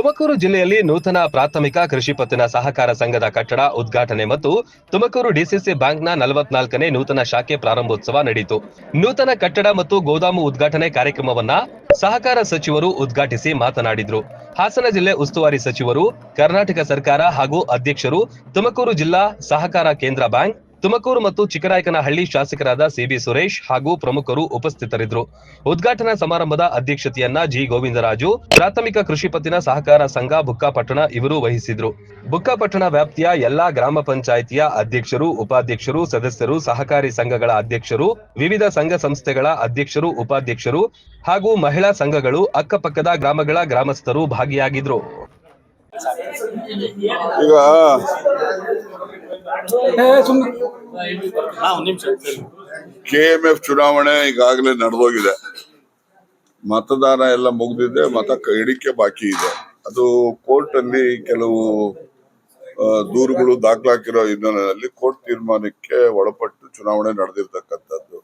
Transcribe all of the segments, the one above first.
ತುಮಕೂರು ಜಿಲ್ಲೆಯಲ್ಲಿ ನೂತನ ಪ್ರಾಥಮಿಕ ಕೃಷಿ ಪತ್ತಿನ ಸಹಕಾರ ಸಂಘದ ಕಟ್ಟಡ ಉದ್ಘಾಟನೆ ಮತ್ತು ತುಮಕೂರು ಡಿಸಿಸಿ ಬ್ಯಾಂಕ್ನ ನಲವತ್ನಾಲ್ಕನೇ ನೂತನ ಶಾಖೆ ಪ್ರಾರಂಭೋತ್ಸವ ನಡೆಯಿತು. ನೂತನ ಕಟ್ಟಡ ಮತ್ತು ಗೋದಾಮು ಉದ್ಘಾಟನೆ ಕಾರ್ಯಕ್ರಮವನ್ನ ಸಹಕಾರ ಸಚಿವರು ಉದ್ಘಾಟಿಸಿ ಮಾತನಾಡಿದ್ರು. ಹಾಸನ ಜಿಲ್ಲೆ ಉಸ್ತುವಾರಿ ಸಚಿವರು, ಕರ್ನಾಟಕ ಸರ್ಕಾರ ಹಾಗೂ ಅಧ್ಯಕ್ಷರು, ತುಮಕೂರು ಜಿಲ್ಲಾ ಸಹಕಾರ ಕೇಂದ್ರ ಬ್ಯಾಂಕ್ ತುಮಕೂರು ಮತ್ತು ಚಿಕ್ಕರಾಯಕನಹಳ್ಳಿ ಶಾಸಕರಾದ ಸಿಬಿ ಸುರೇಶ್ ಹಾಗೂ ಪ್ರಮುಖರು ಉಪಸ್ಥಿತರಿದ್ದರು. ಉದ್ಘಾಟನಾ ಸಮಾರಂಭದ ಅಧ್ಯಕ್ಷತೆಯನ್ನ ಜಿ ಗೋವಿಂದರಾಜು, ಪ್ರಾಥಮಿಕ ಕೃಷಿ ಪತ್ತಿನ ಸಹಕಾರ ಸಂಘ ಬುಕ್ಕಾಪಟ್ಟಣ ಇವರು ವಹಿಸಿದ್ರು. ಬುಕ್ಕಾಪಟ್ಟಣ ವ್ಯಾಪ್ತಿಯ ಎಲ್ಲಾ ಗ್ರಾಮ ಪಂಚಾಯಿತಿಯ ಅಧ್ಯಕ್ಷರು, ಉಪಾಧ್ಯಕ್ಷರು, ಸದಸ್ಯರು, ಸಹಕಾರಿ ಸಂಘಗಳ ಅಧ್ಯಕ್ಷರು, ವಿವಿಧ ಸಂಘ ಸಂಸ್ಥೆಗಳ ಅಧ್ಯಕ್ಷರು, ಉಪಾಧ್ಯಕ್ಷರು ಹಾಗೂ ಮಹಿಳಾ ಸಂಘಗಳು ಅಕ್ಕಪಕ್ಕದ ಗ್ರಾಮಗಳ ಗ್ರಾಮಸ್ಥರು ಭಾಗಿಯಾಗಿದ್ರು. ಈಗ ಕೆ ಎಂ ಎಫ್ ಚುನಾವಣೆ ಈಗಾಗಲೇ ನಡೆದೋಗಿದೆ. ಮತದಾನ ಎಲ್ಲ ಮುಗಿದಿದೆ, ಮತ ಎಣಿಕೆ ಬಾಕಿ ಇದೆ. ಅದು ಕೋರ್ಟ್ ಅಲ್ಲಿ ಕೆಲವು ದೂರುಗಳು ದಾಖಲಾಕಿರೋ ಹಿನ್ನೆಲೆಯಲ್ಲಿ ಕೋರ್ಟ್ ತೀರ್ಮಾನಕ್ಕೆ ಒಳಪಟ್ಟು ಚುನಾವಣೆ ನಡೆದಿರ್ತಕ್ಕಂಥದ್ದು.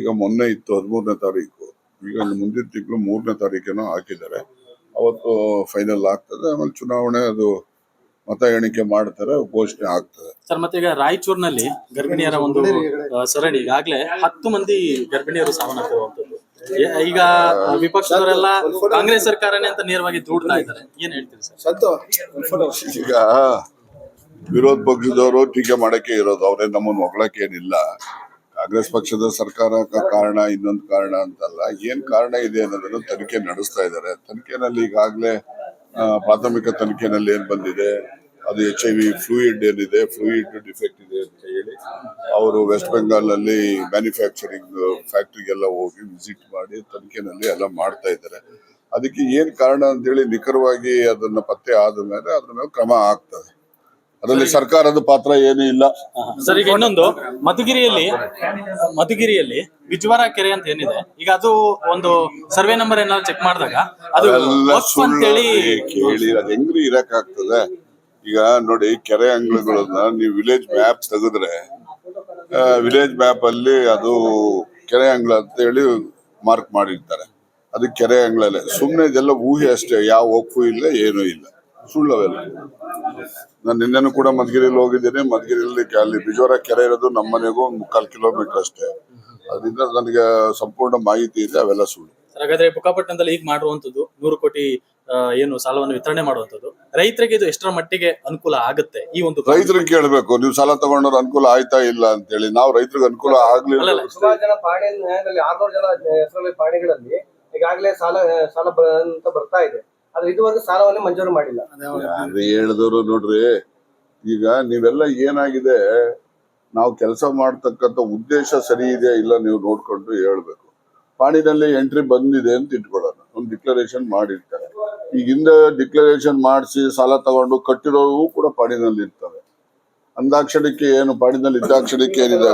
ಈಗ ಮೊನ್ನೆ ಇತ್ತು, ಹದಿಮೂರನೇ ತಾರೀಕು. ಈಗ ಮುಂದಿನ ತಿಂಗಳು ಮೂರನೇ ತಾರೀಕೇನೋ ಹಾಕಿದ್ದಾರೆ. ಅವತ್ತು ಫೈನಲ್ ಆಗ್ತದೆ, ಆಮೇಲೆ ಚುನಾವಣೆ ಅದು ಮತ ಎಣಿಕೆ ಮಾಡ್ತಾರೆ ಘೋಷಣೆ ಆಗ್ತದೆ. ಸರ್ ಮತ್ತೆ ಈಗ ರಾಯಚೂರಿನಲ್ಲಿ ಗರ್ಭಿಣಿಯರ ಒಂದು ಸರಣಿ ಈಗಾಗಲೇ ಹತ್ತು ಮಂದಿ ಗರ್ಭಿಣಿಯರು ಸಾವನ್ನಪ್ಪಿರುವಂತದ್ದು ಈಗ ವಿಪಕ್ಷದವರೆಲ್ಲ ಕಾಂಗ್ರೆಸ್ ಸರ್ಕಾರನೇ ಅಂತ ನೇರವಾಗಿ ದೂಡ್ತಾ ಇದ್ದಾರೆ. ಏನ್ ಹೇಳ್ತೀರಿ ಸರ್? ಈಗ ವಿರೋಧ ಪಕ್ಷದವರು ಟೀಕೆ ಮಾಡಕ್ಕೆ ಇರೋದು ಅವ್ರೇ ನಮ್ಮನ್ನು ಹೊಗಳಕ್ಕೆ ಏನಿಲ್ಲ. ಕಾಂಗ್ರೆಸ್ ಪಕ್ಷದ ಸರ್ಕಾರ ಕಾರಣ ಇನ್ನೊಂದು ಕಾರಣ ಅಂತಲ್ಲ. ಏನ್ ಕಾರಣ ಇದೆ ಅನ್ನೋದನ್ನು ತನಿಖೆ ನಡೆಸ್ತಾ ಇದ್ದಾರೆ. ತನಿಖೆನಲ್ಲಿ ಈಗಾಗಲೇ ಪ್ರಾಥಮಿಕ ತನಿಖೆನಲ್ಲಿ ಏನ್ ಬಂದಿದೆ? ಅದು ಎಚ್ ಐ ವಿ ಫ್ಲೂಯಿಡ್ ಏನಿದೆ ಫ್ಲೂಯಿಡ್ ಡಿಫೆಕ್ಟ್ ಇದೆ ಅಂತ ಹೇಳಿ ಅವರು ವೆಸ್ಟ್ ಬೆಂಗಾಲ್ನಲ್ಲಿ ಮ್ಯಾನುಫ್ಯಾಕ್ಚರಿಂಗ್ ಫ್ಯಾಕ್ಟ್ರಿಗೆಲ್ಲ ಹೋಗಿ ವಿಸಿಟ್ ಮಾಡಿ ತನಿಖೆನಲ್ಲಿ ಎಲ್ಲ ಮಾಡ್ತಾ ಇದ್ದಾರೆ. ಅದಕ್ಕೆ ಏನ್ ಕಾರಣ ಅಂತ ಹೇಳಿ ನಿಖರವಾಗಿ ಅದನ್ನ ಪತ್ತೆ ಆದ ಮೇಲೆ ಅದ್ರ ಮೇಲೆ ಕ್ರಮ ಆಗ್ತದೆ. ಅದರಲ್ಲಿ ಸರ್ಕಾರದ ಪಾತ್ರ ಏನೂ ಇಲ್ಲ. ಸರ್ ಈಗ ಇನ್ನೊಂದು ಮಧುಗಿರಿಯಲ್ಲಿ ಮಧುಗಿರಿಯಲ್ಲಿ ವಿಜ್ವಾರ ಕೆರೆ ಅಂತ ಏನಿದೆ ಈಗ ಅದು ಒಂದು ಸರ್ವೆ ನಂಬರ್ ಏನಾದ್ರು ಚೆಕ್ ಮಾಡಿದಾಗ ಅದು ಎಲ್ಲ ಸುಳ್ಳು ಅಂತೇಳಿ ಕೇಳಿ ಅದ್ ಹೆಂಗ್ರಿ ಇರಕ್ ಆಗ್ತದೆ ಈಗ ನೋಡಿ ಕೆರೆ ಅಂಗಳಗಳನ್ನ ನೀವು ವಿಲೇಜ್ ಮ್ಯಾಪ್ ತೆಗೆದ್ರೆ ವಿಲೇಜ್ ಮ್ಯಾಪ್ ಅಲ್ಲಿ ಅದು ಕೆರೆ ಅಂಗಳ ಅಂತ ಹೇಳಿ ಮಾರ್ಕ್ ಮಾಡಿರ್ತಾರೆ. ಅದು ಕೆರೆ ಅಂಗಳಲ್ಲೇ. ಸುಮ್ಮನೆ ಇದೆಲ್ಲ ಊಹೆ ಅಷ್ಟೇ ಯಾವ ಒಪ್ಪು ಇಲ್ಲ ಏನೂ ಇಲ್ಲ. ಸುಳ್ಳು ಅವೆಲ್ಲ ನಾನು ನಿನ್ನೆನೂ ಕೂಡ ಮಧುಗಿರಿಯಲ್ಲಿ ಹೋಗಿದ್ದೇನೆ. ಮಧುಗಿರಿಯಲ್ಲಿ ಅಲ್ಲಿ ಬಿಜೋರ ಕೆರೆ ಇರೋದು ನಮ್ಮ ಮನೆಗೂ ಒಂದು ಮುಕ್ಕಾಲು ಕಿಲೋಮೀಟರ್ ಅಷ್ಟೇ. ಅದರಿಂದ ನನಗೆ ಸಂಪೂರ್ಣ ಮಾಹಿತಿ ಇದೆ ಅವೆಲ್ಲ ಸುಳ್ಳು. ಹಾಗಾದ್ರೆ ಬುಕ್ಕಾಪಟ್ಟಣದಲ್ಲಿ ಈಗ ಮಾಡುವಂತದ್ದು ನೂರು ಕೋಟಿ ಏನು ಸಾಲವನ್ನು ವಿತರಣೆ ಮಾಡುವಂತದ್ದು ರೈತರಿಗೆ ಇದು ಎಷ್ಟರ ಮಟ್ಟಿಗೆ ಅನುಕೂಲ ಆಗುತ್ತೆ ಈ ಒಂದು ರೈತರಿಗೆ ಕೇಳಬೇಕು ನೀವು ಸಾಲ ತಗೊಂಡ್ರೆ ಅನುಕೂಲ ಆಯ್ತಾ ಇಲ್ಲ ಅಂತ ಹೇಳಿ ನಾವು ರೈತರಿಗೆ ಅನುಕೂಲ ಆಗ್ಲಿಲ್ಲ. ಸುಮಾರು ಜನ ಪಾಣಿ ನ್ಯಾಯದಲ್ಲಿ ಆರ್ನೂರು ಜನ ಹೆಸರಲ್ಲಿ ಪಾಣಿಗಳಲ್ಲಿ ಈಗಾಗಲೇ ಸಾಲ ಸಾಲ ಅಂತ ಬರ್ತಾ ಇದೆ. ಆದ್ರೆ ಇದುವರೆಗೂ ಸಾಲವನ್ನೇ ಮಂಜೂರು ಮಾಡಿಲ್ಲ. ಯಾರು ಹೇಳಿದವರು ನೋಡ್ರಿ ಈಗ ನೀವೆಲ್ಲ ಏನಾಗಿದೆ ನಾವು ಕೆಲಸ ಮಾಡ್ತಕ್ಕಂಥ ಉದ್ದೇಶ ಸರಿ ಇದೆ ಇಲ್ಲ ನೀವು ನೋಡ್ಕೊಂಡು ಹೇಳ್ಬೇಕು. ಪಾಣಿನಲ್ಲಿ ಎಂಟ್ರಿ ಬಂದಿದೆ ಅಂತ ಇಟ್ಕೊಳ್ಳೋಣ ಒಂದು ಡಿಕ್ಲರೇಷನ್ ಮಾಡಿರ್ತಾರೆ. ಈಗ ಹಿಂದೆ ಡಿಕ್ಲರೇಷನ್ ಮಾಡಿಸಿ ಸಾಲ ತಗೊಂಡು ಕಟ್ಟಿರೋರು ಕೂಡ ಪಾಣಿನಲ್ಲಿ ಇರ್ತವೆ ಅಂದಾಕ್ಷಣಕ್ಕೆ ಏನು ಪಾಣಿನಲ್ಲಿ ಇದ್ದಾಕ್ಷಣಕ್ಕೆ ಏನಿದೆ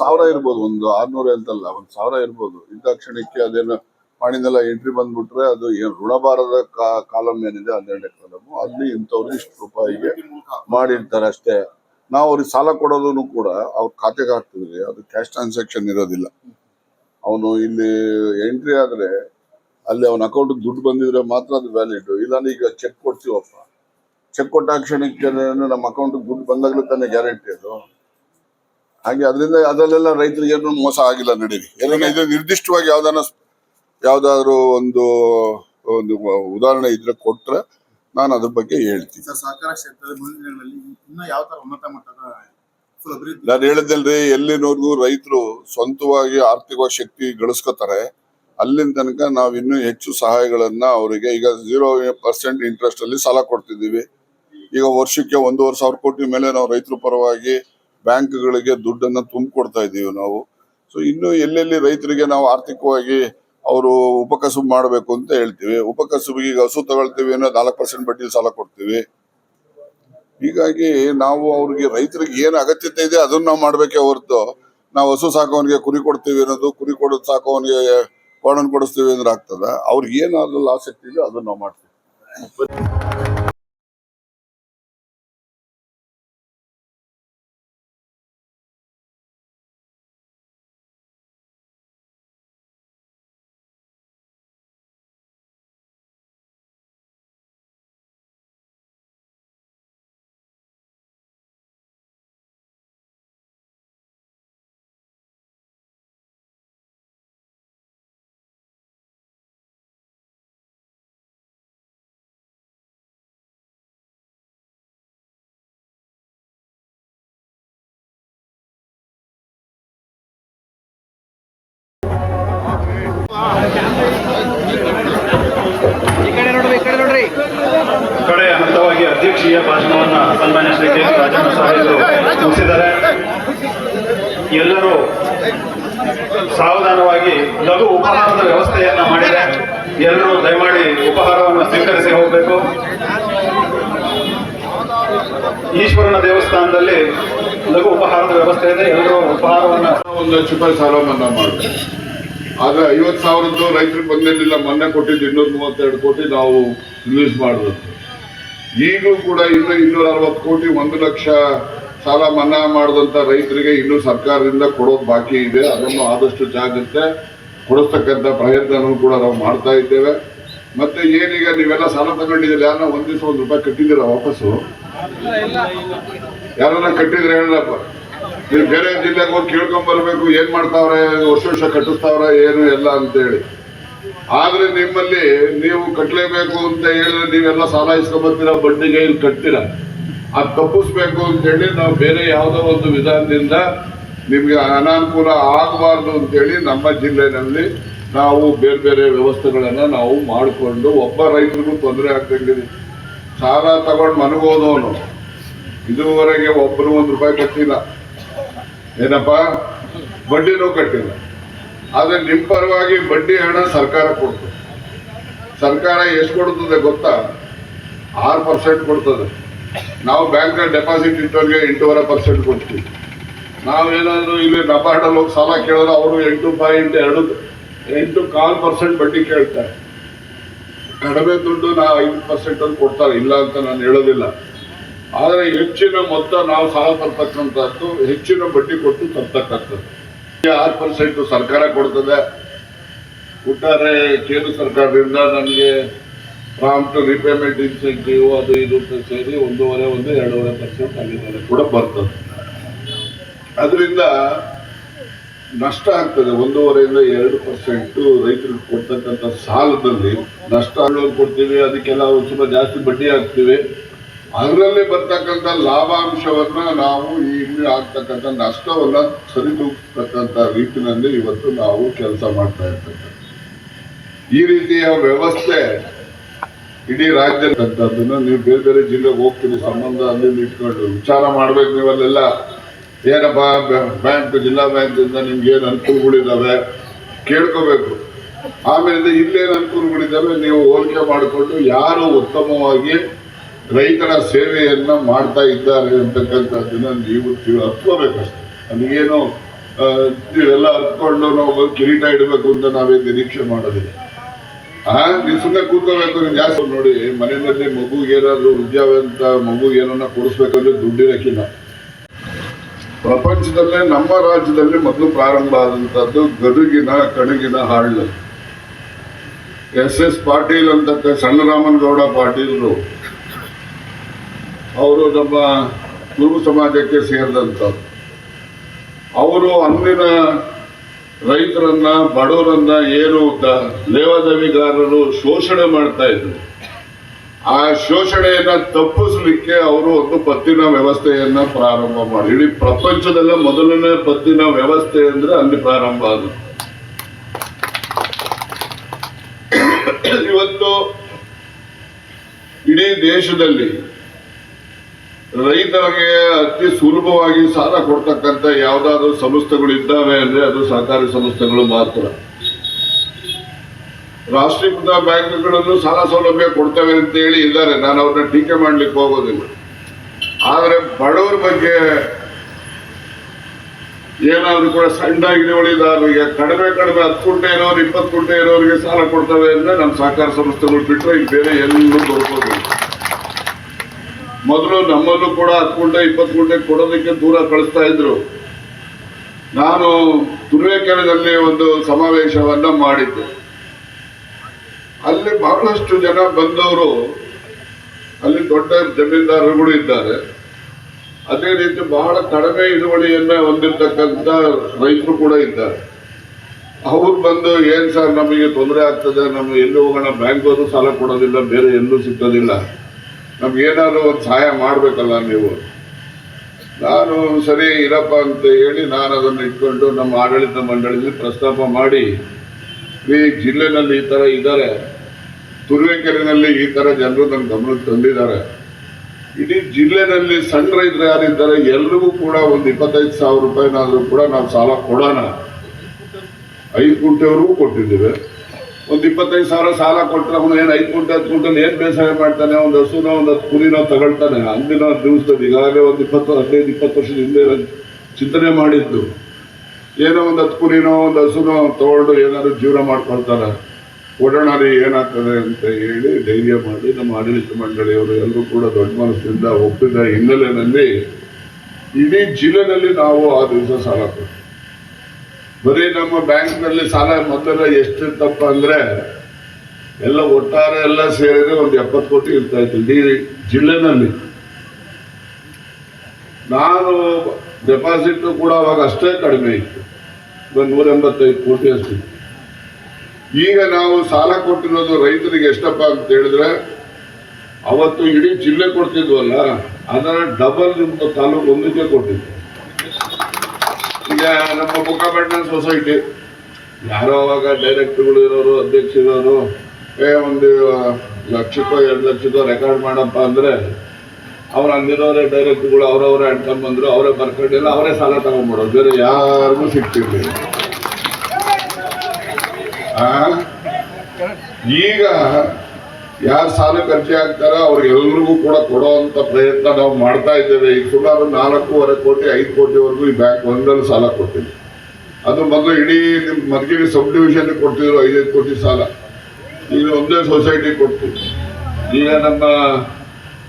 ಸಾವಿರ ಇರ್ಬೋದು ಒಂದು ಆರ್ನೂರು ಅಂತಲ್ಲ ಒಂದ್ ಸಾವಿರ ಇರ್ಬೋದು. ಇದ್ದಾಕ್ಷಣಕ್ಕೆ ಅದೇನು ಪಾಣಿನೆಲ್ಲ ಎಂಟ್ರಿ ಬಂದ್ಬಿಟ್ರೆ ಅದು ಋಣಭಾರದ ಕಾಲಮ್ ಏನಿದೆ ಹನ್ನೆರಡನೇ ಕಾಲಮ್. ಅಲ್ಲಿ ಇಂಥವ್ರು ಇಷ್ಟು ರೂಪಾಯಿಗೆ ಮಾಡಿರ್ತಾರೆ ಅಷ್ಟೇ. ನಾವು ಅವ್ರಿಗೆ ಸಾಲ ಕೊಡೋದನ್ನು ಕೂಡ ಅವ್ರ ಖಾತೆಗೆ ಹಾಕ್ತಿದ್ರೆ ಅದು ಕ್ಯಾಶ್ ಟ್ರಾನ್ಸಾಕ್ಷನ್ ಇರೋದಿಲ್ಲ. ಅವನು ಇಲ್ಲಿ ಎಂಟ್ರಿ ಆದ್ರೆ ಅಲ್ಲಿ ಅವನ ಅಕೌಂಟ್ ದುಡ್ಡು ಬಂದಿದ್ರೆ ಮಾತ್ರ ಅದು ವ್ಯಾಲಿಡ್ ಇಲ್ಲಾಂದ್ರೆ ಈಗ ಚೆಕ್ ಕೊಡ್ತೀವಪ್ಪ. ಚೆಕ್ ಕೊಟ್ಟ ಕ್ಷಣಕ್ಕೆ ನಮ್ಮ ಅಕೌಂಟ್ ದುಡ್ಡು ಬಂದಾಗಲೇ ತಾನೇ ಗ್ಯಾರಂಟಿ ಅದು. ಹಾಗೆ ಅದರಿಂದ ಅದರಲ್ಲೆಲ್ಲ ರೈತರಿಗೆ ಮೋಸ ಆಗಿಲ್ಲ ನಡೀರಿ ಏನೋ ಇದು ನಿರ್ದಿಷ್ಟವಾಗಿ ಯಾವ್ದಾನ ಯಾವ್ದಾದ್ರು ಒಂದು ಒಂದು ಉದಾಹರಣೆ ಇದ್ರೆ ಕೊಟ್ರೆ ನಾನು ಅದ್ರ ಬಗ್ಗೆ ಹೇಳ್ತೀನಿ. ಸಹಕಾರ ಕ್ಷೇತ್ರದ ಮುಂದಿನ ದಿನಗಳಲ್ಲಿ ಇನ್ನೂ ಯಾವ ತರ ಉನ್ನತ ಮಟ್ಟದ ನಾನು ಹೇಳಿದ್ದಲ್ರಿ ಎಲ್ಲಿನವರೆಗೂ ರೈತರು ಸ್ವಂತವಾಗಿ ಆರ್ಥಿಕವಾಗಿ ಶಕ್ತಿ ಗಳಿಸ್ಕೊತಾರೆ ಅಲ್ಲಿನ ತನಕ ನಾವು ಇನ್ನೂ ಹೆಚ್ಚು ಸಹಾಯಗಳನ್ನ ಅವರಿಗೆ ಈಗ ಜೀರೋ ಪರ್ಸೆಂಟ್ ಇಂಟ್ರೆಸ್ಟ್ ಅಲ್ಲಿ ಸಾಲ ಕೊಡ್ತಿದ್ದೀವಿ. ಈಗ ವರ್ಷಕ್ಕೆ ಒಂದೂವರೆ ಸಾವಿರ ಕೋಟಿ ಮೇಲೆ ನಾವು ರೈತರ ಪರವಾಗಿ ಬ್ಯಾಂಕ್ಗಳಿಗೆ ದುಡ್ಡನ್ನ ತುಂಬಿಕೊಡ್ತಾ ಇದ್ದೀವಿ ನಾವು. ಸೊ ಇನ್ನು ಎಲ್ಲೆಲ್ಲಿ ರೈತರಿಗೆ ನಾವು ಆರ್ಥಿಕವಾಗಿ ಅವರು ಉಪಕಸುಬು ಮಾಡಬೇಕು ಅಂತ ಹೇಳ್ತೀವಿ. ಉಪಕಸುಬಿಗೆ ಈಗ ಹಸು ತಗೊಳ್ತೀವಿ ಅನ್ನೋ ನಾಲ್ಕು ಪರ್ಸೆಂಟ್ ಬಡ್ಡಿ ಸಾಲ ಕೊಡ್ತೀವಿ. ಹೀಗಾಗಿ ನಾವು ಅವ್ರಿಗೆ ರೈತರಿಗೆ ಏನು ಅಗತ್ಯತೆ ಇದೆ ಅದನ್ನ ನಾವು ಮಾಡ್ಬೇಕೇ ಹೊರತು ನಾವು ಹಸು ಸಾಕೋವನಿಗೆ ಕುರಿ ಕೊಡ್ತೀವಿ ಅನ್ನೋದು, ಕುರಿ ಕೊಡೋದು ಸಾಕೋವನಿಗೆ ಕೋಣನ್ ಕೊಡಿಸ್ತೀವಿ ಅಂದ್ರೆ ಆಗ್ತದೆ. ಅವ್ರಿಗೆ ಏನಾದ್ರೂ ಆಸಕ್ತಿ ಇದೆ ಅದನ್ನ ನಾವು ಮಾಡ್ತೀವಿ. ಕಡೆ ಹಂತವಾಗಿ ಅಧ್ಯಕ್ಷೀಯ ಭಾಷಣವನ್ನು ಸನ್ಮಾನ್ಯ ಶ್ರೀ ಕೆ ಸಾಹೇಬರು ಮುಗಿಸಿದ್ದಾರೆ ಎಲ್ಲರೂ ಸಾವಧಾನವಾಗಿ ಲಘು ಉಪಹಾರದ ವ್ಯವಸ್ಥೆಯನ್ನ ಮಾಡಿದೆ ಎಲ್ಲರೂ ದಯಮಾಡಿ ಉಪಹಾರವನ್ನು ಸ್ವೀಕರಿಸಿ ಹೋಗಬೇಕು. ಈಶ್ವರನ ದೇವಸ್ಥಾನದಲ್ಲಿ ಲಘು ಉಪಹಾರದ ವ್ಯವಸ್ಥೆ ಇದೆ. ಎಲ್ಲರೂ ಉಪಹಾರವನ್ನು ಒಂದು ಲಕ್ಷ ರೂಪಾಯಿ ಸಾಲ ಮನ್ನಾ ಮಾಡಿದೆ ಆದ್ರೆ ಐವತ್ತು ಸಾವಿರದ್ದು ರೈತರಿಗೆ ಬಂದಿರಲಿಲ್ಲ. ಮೊನ್ನೆ ಕೊಟ್ಟಿದ್ದು ಇನ್ನೂರ ಮೂವತ್ತೆರಡು ಕೋಟಿ ನಾವು ರಿಲೀಸ್ ಮಾಡಿದ್ರು ಈಗಲೂ ಕೂಡ ಇನ್ನೂ ಇನ್ನೂರ ಅರವತ್ತು ಕೋಟಿ, ಒಂದು ಲಕ್ಷ ಸಾಲ ಮನ್ನಾ ಮಾಡಿದಂತ ರೈತರಿಗೆ ಇನ್ನೂ ಸರ್ಕಾರದಿಂದ ಕೊಡೋದು ಬಾಕಿ ಇದೆ. ಅದನ್ನು ಆದಷ್ಟು ಜಾಗ್ರತೆ ಕೊಡಿಸ್ತಕ್ಕಂಥ ಪ್ರಯತ್ನವನ್ನು ಕೂಡ ನಾವು ಮಾಡ್ತಾ ಇದ್ದೇವೆ. ಮತ್ತೆ ಏನೀಗ ನೀವೆಲ್ಲ ಸಾಲ ತಗೊಂಡಿದ್ದೀರಿ, ಯಾರನ್ನ ಒಂದ್ ದಿವಸ ಒಂದು ರೂಪಾಯಿ ಕಟ್ಟಿದ್ದೀರಾ ವಾಪಸ್ಸು? ಯಾರನ್ನ ಕಟ್ಟಿದ್ರೆ ಹೇಳಪ್ಪ. ನೀವು ಬೇರೆ ಜಿಲ್ಲೆಗೆ ಹೋಗಿ ಕೇಳ್ಕೊಂಡ್ ಬರ್ಬೇಕು, ಏನ್ ಮಾಡ್ತಾವ್ರೆ, ವರ್ಷ ವರ್ಷ ಕಟ್ಟಿಸ್ತಾವ್ರ, ಏನು ಎಲ್ಲ ಅಂತೇಳಿ. ಆದ್ರೆ ನಿಮ್ಮಲ್ಲಿ ನೀವು ಕಟ್ಟಲೇಬೇಕು ಅಂತ ಹೇಳಿದ್ರೆ ನೀವೆಲ್ಲ ಸಾಲ ಇಸ್ಕೊಂಬರ್ತೀರಾ ಬಡ್ಡಿಗೆ ಇಲ್ಲಿ ಕಟ್ತೀರಾ? ಅದು ತಪ್ಪಿಸ್ಬೇಕು ಅಂತ ಹೇಳಿ ನಾವು ಬೇರೆ ಯಾವುದೋ ಒಂದು ವಿಧಾನದಿಂದ ನಿಮಗೆ ಅನಾನುಕೂಲ ಆಗಬಾರ್ದು ಅಂತೇಳಿ ನಮ್ಮ ಜಿಲ್ಲೆನಲ್ಲಿ ನಾವು ಬೇರೆ ಬೇರೆ ವ್ಯವಸ್ಥೆಗಳನ್ನು ನಾವು ಮಾಡಿಕೊಂಡು ಒಬ್ಬ ರೈತರಿಗೂ ತೊಂದರೆ ಆಗ್ತಿದ್ದೀವಿ ಸಾಲ ತಗೊಂಡು ಮನಗೋದವನು ಇದುವರೆಗೆ ಒಬ್ಬರು ಒಂದು ರೂಪಾಯಿ ಕಟ್ಟಿಲ್ಲ. ಏನಪ್ಪ? ಬಡ್ಡಿನೂ ಕಟ್ಟಿಲ್ಲ. ಆದ್ರೆ ನಿಮ್ ಪರವಾಗಿ ಬಡ್ಡಿ ಹಣ ಸರ್ಕಾರ ಕೊಡ್ತದೆ ಸರ್ಕಾರ ಎಷ್ಟು ಕೊಡ್ತದೆ ಗೊತ್ತಾ? ಆರು ಪರ್ಸೆಂಟ್ ಕೊಡ್ತದೆ. ನಾವು ಬ್ಯಾಂಕ್ ಡೆಪಾಸಿಟ್ ಇಟ್ಟವ್ರಿಗೆ ಎಂಟೂವರೆ ಪರ್ಸೆಂಟ್ ಕೊಡ್ತೀವಿ. ನಾವೇನಾದ್ರೂ ಇಲ್ಲಿ ನಬಾರ್ಡಲ್ಲಿ ಹೋಗಿ ಸಾಲ ಕೇಳಿದ್ರೆ ಅವರು ಎಂಟು ಪಾಯಿಂಟ್ ಎರಡು, ಎಂಟು ಕಾಲ್ ಪರ್ಸೆಂಟ್ ಬಡ್ಡಿ ಕೇಳ್ತಾರೆ. ಕಡಿಮೆ ದುಡ್ಡು ನಾವು ಐದು ಪರ್ಸೆಂಟ್ ಅಂತ ಕೊಡ್ತಾರೆ, ಇಲ್ಲ ಅಂತ ನಾನು ಹೇಳೋದಿಲ್ಲ. ಆದರೆ ಹೆಚ್ಚಿನ ಮೊತ್ತ ನಾವು ಸಾಲ ತರ್ತಕ್ಕಂಥದ್ದು, ಹೆಚ್ಚಿನ ಬಡ್ಡಿ ಕೊಟ್ಟು ತರ್ತಕ್ಕಂಥದ್ದು. ಆರು ಪರ್ಸೆಂಟ್ ಸರ್ಕಾರ ಕೊಡ್ತದೆ. ಒಟ್ಟಾರೆ ಕೇಂದ್ರ ಸರ್ಕಾರದಿಂದ ನಮಗೆ ಪ್ರಾಂಪ್ಟ್ ರಿಪೇಮೆಂಟ್ ಇನ್ಸೆಂಟಿವ್ ಅದು ಇದು ಅಂತ ಸೇರಿ ಒಂದೂವರೆ, ಒಂದು ಎರಡೂವರೆ ಪರ್ಸೆಂಟ್ ಆಗಿದ್ದಾರೆ ಕೂಡ ಬರ್ತದೆ. ಅದರಿಂದ ನಷ್ಟ ಆಗ್ತದೆ. ಒಂದೂವರೆಯಿಂದ ಎರಡು ಪರ್ಸೆಂಟು ರೈತರಿಗೆ ಕೊಡ್ತಕ್ಕಂಥ ಸಾಲದಲ್ಲಿ ನಷ್ಟ ಕೊಡ್ತೀವಿ, ಅದಕ್ಕೆಲ್ಲ ಸ್ವಲ್ಪ ಜಾಸ್ತಿ ಬಡ್ಡಿ ಹಾಕ್ತೀವಿ. ಅದರಲ್ಲಿ ಬರ್ತಕ್ಕಂಥ ಲಾಭಾಂಶವನ್ನ ನಾವು ಇಲ್ಲಿ ಆಗ್ತಕ್ಕಂಥ ನಷ್ಟವನ್ನ ಸರಿದೂಗ್ತಕ್ಕಂಥ ರೀತಿಯಲ್ಲಿ ಇವತ್ತು ನಾವು ಕೆಲಸ ಮಾಡ್ತಾ ಇರ್ತಕ್ಕಂಥ ಈ ರೀತಿಯ ವ್ಯವಸ್ಥೆ ಇಡೀ ರಾಜ್ಯದಂಥದ್ದನ್ನು ನೀವು ಬೇರೆ ಬೇರೆ ಜಿಲ್ಲೆಗೆ ಹೋಗ್ತೀರಿ, ಸಂಬಂಧ ಅಲ್ಲಿ ಇಟ್ಕೊಂಡು ವಿಚಾರ ಮಾಡ್ಬೇಕು ನೀವಲ್ಲೆಲ್ಲ. ಏನಪ್ಪ ಬ್ಯಾಂಕ್, ಜಿಲ್ಲಾ ಬ್ಯಾಂಕಿಂದ ನಿಮ್ಗೆ ಏನು ಅನುಕೂಲಗಳಿದಾವೆ? ಕೇಳ್ಕೋಬೇಕು. ಆಮೇಲೆ ಇಲ್ಲೇನು ಅನುಕೂಲಗಳಿದ್ದಾವೆ ನೀವು ಹೋಲಿಕೆ ಮಾಡಿಕೊಂಡು ಯಾರು ಉತ್ತಮವಾಗಿ ರೈತರ ಸೇವೆಯನ್ನ ಮಾಡ್ತಾ ಇದ್ದಾರೆ ಅಂತಕ್ಕಂಥದ್ದನ್ನ ನೀವು ಹತ್ಕೋಬೇಕಷ್ಟೆ ನನಗೇನು ನೀವೆಲ್ಲ ಹತ್ಕೊಂಡು ನಾವು ಕಿರೀಟ ಇಡಬೇಕು ಅಂತ ನಾವೇ ನಿರೀಕ್ಷೆ ಮಾಡೋದಿಲ್ಲ. ಆ, ನೀವು ಸುಮ್ಮನೆ ಕೂತ್ಕೋಬೇಕು ಜಾಸ್ತಿ ನೋಡಿ ಮನೆಯಲ್ಲಿ ಮಗುಗೆ ಏನಾದ್ರು ವಿದ್ಯಾವಂತ ಮಗುಗೆ ಏನನ್ನ ಕೊಡಿಸ್ಬೇಕಂದ್ರೆ ದುಡ್ಡಿರಕ್ಕಿಲ್ಲ ಪ್ರಪಂಚದಲ್ಲೇ ನಮ್ಮ ರಾಜ್ಯದಲ್ಲಿ ಮೊದಲು ಪ್ರಾರಂಭ ಆದಂಥದ್ದು ಗದುಗಿನ, ಕಣಗಿನ ಹಾಳು ಎಸ್ ಎಸ್ ಪಾಟೀಲ್ ಅಂತ ಸಣ್ಣರಾಮನಗೌಡ ಪಾಟೀಲ್ರು ಅವರು ನಮ್ಮ ಗುರು ಸಮಾಜಕ್ಕೆ ಸೇರಿದಂಥವ್ರು. ಅವರು ಅಂದಿನ ರೈತರನ್ನ, ಬಡವರನ್ನ ಏನು ಲೇವಾದವಿಗಾರರು ಶೋಷಣೆ ಮಾಡ್ತಾ ಇದ್ರು. ಆ ಶೋಷಣೆಯನ್ನ ತಪ್ಪಿಸಲಿಕ್ಕೆ ಅವರು ಒಂದು ಪತ್ತಿನ ವ್ಯವಸ್ಥೆಯನ್ನ ಪ್ರಾರಂಭ ಮಾಡಿ. ಇಡೀ ಪ್ರಪಂಚದಲ್ಲೇ ಮೊದಲನೇ ಪತ್ತಿನ ವ್ಯವಸ್ಥೆ ಅಂದ್ರೆ ಅಲ್ಲಿ ಪ್ರಾರಂಭ ಆದ ಇವತ್ತು ಇಡೀ ದೇಶದಲ್ಲಿ ರೈತರಿಗೆ ಅತಿ ಸುಲಭವಾಗಿ ಸಾಲ ಕೊಡ್ತಕ್ಕಂಥ ಯಾವ್ದಾದ್ರು ಸಂಸ್ಥೆಗಳು ಇದ್ದಾವೆ ಅಂದ್ರೆ ಅದು ಸಹಕಾರಿ ಸಂಸ್ಥೆಗಳು ಮಾತ್ರ. ರಾಷ್ಟ್ರೀಕೃತ ಬ್ಯಾಂಕ್ಗಳನ್ನು ಸಾಲ ಸೌಲಭ್ಯ ಕೊಡ್ತವೆ ಅಂತ ಹೇಳಿ ಇದ್ದಾರೆ. ನಾನು ಅವ್ರನ್ನ ಟೀಕೆ ಮಾಡ್ಲಿಕ್ಕೆ ಹೋಗೋದಿಲ್ಲ. ಆದರೆ ಬಡವರ ಬಗ್ಗೆ ಏನಾದ್ರು ಕೂಡ ಸಣ್ಣ ಹಿಡುವಳಿದಾರರಿಗೆ ಕಡಿಮೆ ಕಡಿಮೆ ಹತ್ತು ಕುಂಟೆ ಇರೋರು, ಇಪ್ಪತ್ತು ಕುಂಟೆ ಇರೋರಿಗೆ ಸಾಲ ಕೊಡ್ತವೆ ಅಂದ್ರೆ ನಮ್ಮ ಸಹಕಾರ ಸಂಸ್ಥೆಗಳು ಬಿಟ್ಟರೆ ಈಗ ಬೇರೆ ಎಲ್ಲರೂ ದೊರಕೋದಿಲ್ಲ ಮೊದಲು ನಮ್ಮಲ್ಲೂ ಕೂಡ ಹತ್ತು ಗುಂಟೆ, ಇಪ್ಪತ್ತು ಗುಂಟೆ ಕೊಡೋದಕ್ಕೆ ದೂರ ಕಳಿಸ್ತಾ ಇದ್ರು. ನಾನು ತುರುವೇಕೆರೆಯಲ್ಲಿ ಒಂದು ಸಮಾವೇಶವನ್ನ ಮಾಡಿದ್ದೆ. ಅಲ್ಲಿ ಬಹಳಷ್ಟು ಜನ ಬಂದವರು, ಅಲ್ಲಿ ದೊಡ್ಡ ಜಮೀನ್ದಾರರುಗಳು ಇದ್ದಾರೆ. ಅದೇ ರೀತಿ ಬಹಳ ಕಡಿಮೆ ಇಳುವಳಿಯನ್ನ ಹೊಂದಿರತಕ್ಕಂಥ ರೈತರು ಕೂಡ ಇದ್ದಾರೆ. ಅವ್ರು ಬಂದು, ಏನ್ ಸರ್, ನಮಗೆ ತೊಂದರೆ ಆಗ್ತದೆ, ನಮ್ಗೆ ಎಲ್ಲಿ ಹೋಗೋಣ ಬ್ಯಾಂಕ್ ಸಾಲ ಕೊಡೋದಿಲ್ಲ, ಬೇರೆ ಎಲ್ಲೂ ಸಿಗೋದಿಲ್ಲ ನಮ್ಗೆ ಏನಾದ್ರು ಒಂದು ಸಹಾಯ ಮಾಡಬೇಕಲ್ಲ ನೀವು? ನಾನು ಸರಿ ಇರಪ್ಪ ಅಂತ ಹೇಳಿ ನಾನು ಅದನ್ನು ಇಟ್ಕೊಂಡು ನಮ್ಮ ಆಡಳಿತ ಮಂಡಳಿಯಲ್ಲಿ ಪ್ರಸ್ತಾಪ ಮಾಡಿ, ಈ ಜಿಲ್ಲೆನಲ್ಲಿ ಈ ಥರ ಇದ್ದಾರೆ. ತುರುವೇಕೆರೆನಲ್ಲಿ ಈ ಥರ ಜನರು ನನ್ನ ಗಮನಕ್ಕೆ ತಂದಿದ್ದಾರೆ. ಇಡೀ ಜಿಲ್ಲೆನಲ್ಲಿ ಸಣ್ಣ ರೈತರು ಯಾರಿದ್ದಾರೆ, ಎಲ್ರಿಗೂ ಕೂಡ ಒಂದು ಇಪ್ಪತ್ತೈದು ಸಾವಿರ ರೂಪಾಯಿನಾದರೂ ಕೂಡ ನಾವು ಸಾಲ ಕೊಡೋಣ. ಐದು ಗುಂಟೆವರೆಗೂ ಕೊಟ್ಟಿದ್ದೇವೆ. ಒಂದು ಇಪ್ಪತ್ತೈದು ಸಾವಿರ ಸಾಲ ಕೊಟ್ಟರೆ ಅವನು ಏನು ಐದು ಗುಂಟೆ, ಹತ್ತು ಗುಂಟೆ ಏನು ಬೇಸಾಯ ಮಾಡ್ತಾನೆ? ಒಂದು ಹಸುನ, ಒಂದು ಹತ್ತು ಕುರಿನೋ ತಗೊಳ್ತಾನೆ. ಅಂದಿನ ದಿವಸದಲ್ಲಿ ಈಗಾಗಲೇ ಒಂದು ಇಪ್ಪತ್ತು, ಹದಿನೈದು, ಇಪ್ಪತ್ತು ವರ್ಷದ ಹಿಂದೆ ಚಿಂತನೆ ಮಾಡಿದ್ದು. ಏನೋ ಒಂದು ಹತ್ತು ಕುರಿನೋ, ಒಂದು ಹಸುನೋ ತಗೊಂಡು ಏನಾದ್ರು ಜೀವನ ಮಾಡ್ಕೊಳ್ತಾರೆ ಕೊಡೋಣ ಏನಾಗ್ತದೆ ಅಂತ ಹೇಳಿ ಧೈರ್ಯ ಮಾಡಿ ನಮ್ಮ ಆಡಳಿತ ಮಂಡಳಿಯವರು ಎಲ್ಲರೂ ಕೂಡ ದೊಡ್ಡ ಮನಸ್ಸಿನಿಂದ ಒಪ್ಪಿದ ಹಿನ್ನೆಲೆಯಲ್ಲಿ ಇಡೀ ಜಿಲ್ಲೆಯಲ್ಲಿ ನಾವು ಆ ದಿವಸ ಸಾಲ ಕೊಟ್ಟು ಬರೀ ನಮ್ಮ ಬ್ಯಾಂಕ್ನಲ್ಲಿ ಸಾಲ ಮೊದಲೆಲ್ಲ ಎಷ್ಟಿರ್ತಪ್ಪ ಅಂದ್ರೆ ಎಲ್ಲ ಒಟ್ಟಾರೆ ಎಲ್ಲ ಸೇರಿದ್ರೆ ಒಂದು ಎಪ್ಪತ್ತು ಕೋಟಿ ಇರ್ತಾ ಇತ್ತು. ಇಡೀ ಜಿಲ್ಲೆನಲ್ಲಿ. ನಾನು ಡೆಪಾಸಿಟ್ ಕೂಡ ಅವಾಗ ಅಷ್ಟೇ ಕಡಿಮೆ ಇತ್ತು. ಒಂದು ನೂರ ಎಂಬತ್ತೈದು ಕೋಟಿ ಅಷ್ಟಿತ್ತು ಈಗ ನಾವು ಸಾಲ ಕೊಟ್ಟಿರೋದು ರೈತರಿಗೆ ಎಷ್ಟಪ್ಪ ಅಂತ ಹೇಳಿದ್ರೆ, ಅವತ್ತು ಇಡೀ ಜಿಲ್ಲೆ ಕೊಡ್ತಿದ್ವಲ್ಲ, ಅದರ ಡಬಲ್ ನಿಮ್ಮ ತಾಲೂಕು ಒಂದಕ್ಕೆ ಕೊಟ್ಟಿದ್ವಿ ಈಗ ನಮ್ಮ ಬುಕ್ಕಾಪಟ್ಟಣ ಸೊಸೈಟಿ. ಯಾರೋ ಅವಾಗ ಡೈರೆಕ್ಟರ್ಗಳು ಇರೋರು ಅಧ್ಯಕ್ಷರಿರೋರು ಏ, ಒಂದು ಲಕ್ಷಕ್ಕೋ, ಎರಡು ಲಕ್ಷಕ್ಕೋ ರೆಕಾರ್ಡ್ ಮಾಡಪ್ಪ ಅಂದರೆ ಅವ್ರು ಅಲ್ಲಿರೋರೇ ಡೈರೆಕ್ಟರ್ಗಳು ಅವರವರೇ ಬಂದ್ರು, ಅವರೇ ಬರ್ಕೊಂಡಿಲ್ಲ, ಅವರೇ ಸಾಲ ತಗೊಂಡ್ಬಿಡೋದು ಬೇರೆ ಯಾರಿಗೂ ಸಿಗ್ತಿರ್ಲಿಲ್ಲ. ಆ? ಈಗ ಯಾರು ಸಾಲ ಖರ್ಚು ಆಗ್ತಾರ ಅವ್ರಿಗೆಲ್ರಿಗೂ ಕೂಡ ಕೊಡುವಂತ ಪ್ರಯತ್ನ ನಾವು ಮಾಡ್ತಾ ಇದ್ದೇವೆ. ಈಗ ಸುಮಾರು ನಾಲ್ಕೂವರೆ ಕೋಟಿ, ಐದು ಕೋಟಿವರೆಗೂ ಈ ಬ್ಯಾಂಕ್ ಒಂದಲ್ಲಿ ಸಾಲ ಕೊಟ್ಟಿದ್ವಿ ಅದು ಮೊದಲು ಇಡೀ ನಿಮ್ ಮಧುಗಿರಿ ಸಬ್ ಡಿವಿಷನ್ ಕೊಡ್ತಿದ್ರು ಐದೈದು ಕೋಟಿ ಸಾಲ. ಈಗ ಒಂದೇ ಸೊಸೈಟಿ ಕೊಟ್ಟು ಈಗ ನಮ್ಮ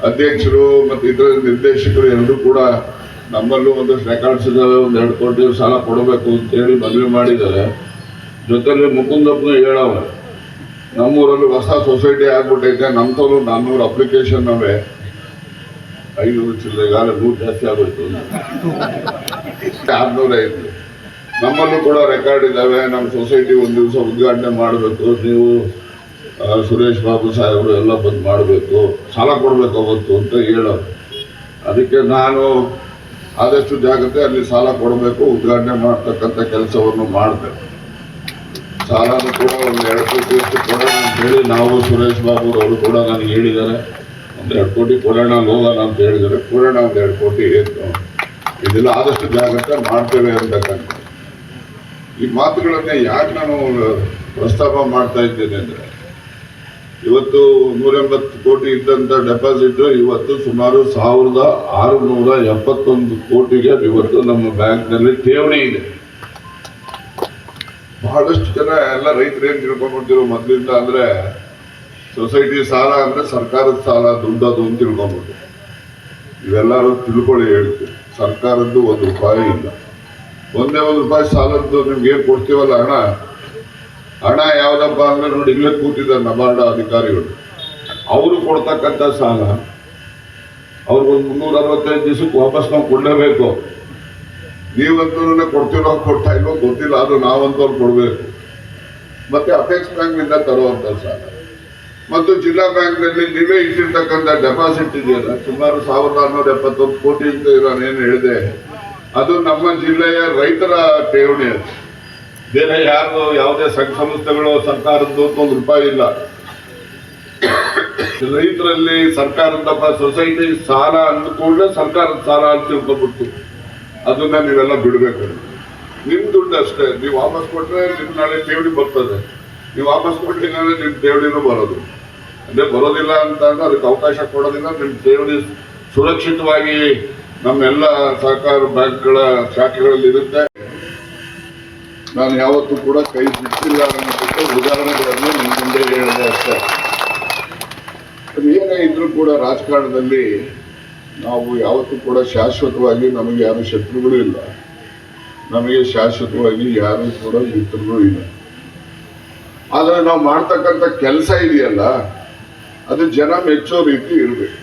ಅಧ್ಯಕ್ಷರು ಮತ್ತು ಇತರ ನಿರ್ದೇಶಕರು ಎಲ್ಲರೂ ಕೂಡ ನಮ್ಮಲ್ಲೂ ಒಂದಷ್ಟು ರೆಕಾರ್ಡ್ಸ್ ಇದ್ದಾವೆ ಒಂದು ಎರಡು ಕೋಟಿ ಸಾಲ ಕೊಡಬೇಕು ಅಂತ ಹೇಳಿ ಮನವಿ ಮಾಡಿದ್ದಾರೆ. ಜೊತೆಲಿ ಮುಕುಂದಪ್ಪನೂ ಹೇಳವ ನಮ್ಮೂರಲ್ಲಿ ಹೊಸ ಸೊಸೈಟಿ ಆಗ್ಬಿಟ್ಟೈತೆ. ತೋಲು ನಾನ್ನೂರು ಅಪ್ಲಿಕೇಶನ್ ಅವೇ. ಐನೂರು ಚಿಲ್ಲರೆ ನೂರು ಜಾಸ್ತಿ ಆಗೋಯ್ತು. ಆರ್ನೂರ ಐದು ನಮ್ಮಲ್ಲೂ ಕೂಡ ರೆಕಾರ್ಡ್ ಇದ್ದಾವೆ. ನಮ್ಮ ಸೊಸೈಟಿ ಒಂದು ದಿವಸ ಉದ್ಘಾಟನೆ ಮಾಡಬೇಕು. ನೀವು ಸುರೇಶ್ ಬಾಬು ಸಾಹೇಬರು ಎಲ್ಲ ಬಂದು ಮಾಡಬೇಕು. ಸಾಲ ಕೊಡಬೇಕು ಅವತ್ತು ಅಂತ ಹೇಳೋರು. ಅದಕ್ಕೆ ನಾನು ಆದಷ್ಟು ಜಾಗ್ರತೆ ಅಲ್ಲಿ ಸಾಲ ಕೊಡಬೇಕು, ಉದ್ಘಾಟನೆ ಮಾಡ್ತಕ್ಕಂಥ ಕೆಲಸವನ್ನು ಮಾಡಿದೆ ಸಾಲನು ಕೂಡ ಒಂದು ಎರಡು ಕೋಟಿ ಅಷ್ಟು ಕೊಡೋಣ ಅಂತ ಹೇಳಿ ನಾವು ಸುರೇಶ್ ಬಾಬು ಅವರು ಕೂಡ ನನಗೆ ಹೇಳಿದ್ದಾರೆ. ಒಂದು ಎರಡು ಕೋಟಿ ಕೊಡೋಣ, ಹೋಗೋಣ ಅಂತ ಹೇಳಿದ್ದಾರೆ. ಕೊಡೋಣ ಒಂದು ಎರಡು ಕೋಟಿ ಏನು? ಇದೆಲ್ಲ ಆದಷ್ಟು ಜಾಗ್ರತೆ ಮಾಡ್ತೇವೆ ಅಂತಕ್ಕಂಥ ಈ ಮಾತುಗಳನ್ನು ಯಾಕೆ ನಾನು ಪ್ರಸ್ತಾಪ ಮಾಡ್ತಾ ಇದ್ದೇನೆ ಅಂದರೆ, ಇವತ್ತು ನೂರೆಂಬತ್ತು ಕೋಟಿ ಇದ್ದಂಥ ಡೆಪಾಸಿಟ್ ಇವತ್ತು ಸುಮಾರು ಸಾವಿರದ ಆರುನೂರ ಎಪ್ಪತ್ತೊಂದು ಕೋಟಿಗೆ ಇವತ್ತು ನಮ್ಮ ಬ್ಯಾಂಕ್ನಲ್ಲಿ ಠೇವಣಿ ಇದೆ. ಬಹಳಷ್ಟು ಜನ ಎಲ್ಲ ರೈತರು ಏನ್ ತಿಳ್ಕೊಂಡ್ಬಿಡ್ತಿರೋ ಮೊದ್ಲಿಂದ ಅಂದ್ರೆ ಸೊಸೈಟಿ ಸಾಲ ಅಂದ್ರೆ ಸರ್ಕಾರದ ಸಾಲ, ದುಡ್ಡದು ಅಂತ ತಿಳ್ಕೊಂಡ್ಬಿಟ್ಟು. ಇವೆಲ್ಲರೂ ತಿಳ್ಕೊಳ್ಳಿ ಹೇಳ್ತೀವಿ. ಸರ್ಕಾರದ್ದು ಒಂದು ರೂಪಾಯಿ ಇಲ್ಲ. ಒಂದೇ ಒಂದು ರೂಪಾಯಿ ಸಾಲದ್ದು ನಿಮ್ಗೆ ಏನು ಕೊಡ್ತೀವಲ್ಲ ಹಣ? ಹಣ ಯಾವ್ದಪ್ಪ ಅಂದ್ರೆ ನೋಡಿ, ಇಲ್ಲೇ ಕೂತಿದ್ದಾರೆ ನಬಾರ್ಡ ಅಧಿಕಾರಿಗಳು. ಅವರು ಕೊಡ್ತಕ್ಕಂಥ ಸಾಲ, ಅವ್ರಿಗೊಂದು ಮುನ್ನೂರ ಅರವತ್ತೈದು ದಿವಸಕ್ಕೆ ವಾಪಸ್ ನಾವು ಕೊಡಲೇಬೇಕು. ನೀವಂತೂ ಕೊಡ್ತಿರೋ ಕೊಡ್ತಾ ಇಲ್ವೋ ಗೊತ್ತಿಲ್ಲ, ಆದ್ರೂ ನಾವಂತೂ ಕೊಡ್ಬೇಕು. ಮತ್ತೆ ಅಪೆಕ್ಸ್ ಬ್ಯಾಂಕ್ನಿಂದ ತರುವಂತ ಸಾಲ. ಮತ್ತು ಜಿಲ್ಲಾ ಬ್ಯಾಂಕ್ನಲ್ಲಿ ನೀವೇ ಇಟ್ಟಿರ್ತಕ್ಕಂಥ ಡೆಪಾಸಿಟ್ ಇದೆಯಲ್ಲ, ಸುಮಾರು ಸಾವಿರದ ಆರ್ನೂರ ಎಪ್ಪತ್ತೊಂದು ಕೋಟಿ ಅಂತ ನಾನೇನು ಹೇಳಿದೆ, ಅದು ನಮ್ಮ ಜಿಲ್ಲೆಯ ರೈತರ ಠೇವಣಿ ಅದು. ಬೇರೆ ಯಾರು ಯಾವುದೇ ಸಂಘ ಸಂಸ್ಥೆಗಳು ಸರ್ಕಾರದ್ದು ಒಂದು ರೂಪಾಯಿ ಇಲ್ಲ. ರೈತರಲ್ಲಿ ಸರ್ಕಾರದ ಸೊಸೈಟಿ ಸಾಲ ಅಂದ್ಕೊಂಡ್ರೆ ಸರ್ಕಾರದ ಸಾಲ ಅಂತ ತಿಳ್ಕೊಬಿಟ್ಟು ಅದನ್ನ ನೀವೆಲ್ಲ ಬಿಡಬೇಕು. ನಿಮ್ಮ ದುಡ್ಡು ಅಷ್ಟೇ. ನೀವು ವಾಪಸ್ ಕೊಟ್ಟರೆ ನಿಮ್ಮ ನಾಳೆ ಠೇವಣಿ ಬರ್ತದೆ. ನೀವು ವಾಪಸ್ ಕೊಟ್ಟಿಲ್ಲ ಅಂದ್ರೆ ನಿಮ್ ಠೇವಣಿನೂ ಬರೋದು. ಅಂದ್ರೆ ಬರೋದಿಲ್ಲ ಅಂತ ಅಂದ್ರೆ ಅದಕ್ಕೆ ಅವಕಾಶ ಕೊಡೋದಿಲ್ಲ. ನಿಮ್ಮ ಠೇವಣಿ ಸುರಕ್ಷಿತವಾಗಿ ನಮ್ಮೆಲ್ಲ ಸಹಕಾರ ಬ್ಯಾಂಕ್ಗಳ ಶಾಖೆಗಳಲ್ಲಿ ಇರುತ್ತೆ. ನಾನು ಯಾವತ್ತೂ ಕೂಡ ಕೈ ಬಿಟ್ಟಿಲ್ಲ ಅನ್ನೋದಕ್ಕೆ ಉದಾಹರಣೆಗಳನ್ನು ನಿಮ್ಮ ಮುಂದೆ ಹೇಳಿದೆ ಅಷ್ಟೇ. ಏನೇ ಇದ್ರೂ ಕೂಡ ರಾಜಕಾರಣದಲ್ಲಿ ನಾವು ಯಾವತ್ತೂ ಕೂಡ ಶಾಶ್ವತವಾಗಿ ನಮಗೆ ಯಾರು ಶತ್ರುಗಳು ಇಲ್ಲ. ನಮಗೆ ಶಾಶ್ವತವಾಗಿ ಯಾರು ಕೂಡ ಮಿತ್ರರು ಇಲ್ಲ. ಆದರೆ ನಾವು ಮಾಡ್ತಕ್ಕಂಥ ಕೆಲಸ ಇದೆಯಲ್ಲ, ಅದು ಜನ ಮೆಚ್ಚೋ ರೀತಿ ಇರಬೇಕು.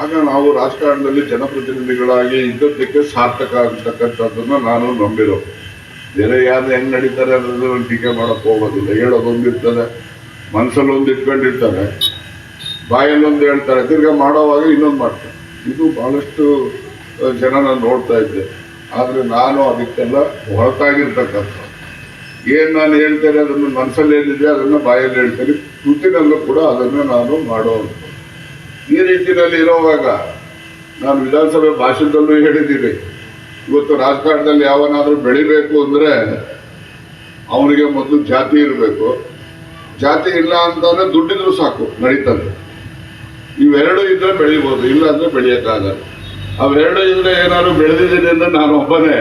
ಆಗ ನಾವು ರಾಜಕಾರಣದಲ್ಲಿ ಜನಪ್ರತಿನಿಧಿಗಳಾಗಿ ಇದ್ದದ್ದಕ್ಕೆ ಸಾರ್ಥಕ ಆಗ್ತಕ್ಕಂಥದ್ದನ್ನು ನಾನು ನಂಬಿರೋ ಬೇರೆ ಯಾರು ಹೆಂಗೆ ನಡೀತಾರೆ ಅನ್ನೋದು ಟೀಕೆ ಮಾಡಕ್ ಹೋಗೋದಿಲ್ಲ. ಹೇಳೋದೊಂದಿರ್ತದೆ ಮನಸ್ಸಲ್ಲಿ ಒಂದು ಇಟ್ಕೊಂಡಿರ್ತಾರೆ. ಬಾಯಲ್ಲೊಂದು ಹೇಳ್ತಾರೆ, ತಿರ್ಗಾ ಮಾಡೋವಾಗ ಇನ್ನೊಂದು ಮಾಡ್ತಾರೆ. ಇದು ಬಹಳಷ್ಟು ಜನ ನಾನು ನೋಡ್ತಾ ಇದ್ದೆ. ಆದರೆ ನಾನು ಅದಕ್ಕೆಲ್ಲ ಹೊರತಾಗಿರ್ತಕ್ಕಂಥ. ಏನು ನಾನು ಹೇಳ್ತೇನೆ, ಅದನ್ನು ಮನಸ್ಸಲ್ಲಿ ಏನಿದೆ, ಅದನ್ನ ಬಾಯಲ್ಲಿ ಹೇಳ್ತೇನೆ. ಕೃತಿನಲ್ಲೂ ಕೂಡ ಅದನ್ನು ನಾನು ಮಾಡೋದು ಈ ರೀತಿಯಲ್ಲಿ ಇರೋವಾಗ ನಾನು ವಿಧಾನಸಭೆ ಭಾಷಣದಲ್ಲೂ ಹೇಳಿದ್ದೀನಿ. ಇವತ್ತು ರಾಜಕಾರಣದಲ್ಲಿ ಯಾವನಾದರೂ ಬೆಳಿಬೇಕು ಅಂದ್ರೆ ಅವನಿಗೆ ಮೊದಲು ಜಾತಿ ಇರಬೇಕು. ಜಾತಿ ಇಲ್ಲ ಅಂತಂದ್ರೆ ದುಡ್ಡಿದ್ರು ಸಾಕು ನಡೀತದೆ ಇವೆರಡು ಇದ್ರೆ ಬೆಳಿಬೋದು, ಇಲ್ಲ ಅಂದ್ರೆ ಬೆಳೆಯಕ್ಕಾಗಲ್ಲ. ಅವೆರಡು ಇದ್ರೆ ಏನಾದ್ರು ಬೆಳೆದಿದ್ದೀನಿ ಅಂದ್ರೆ ನಾನು ಒಬ್ಬನೇ.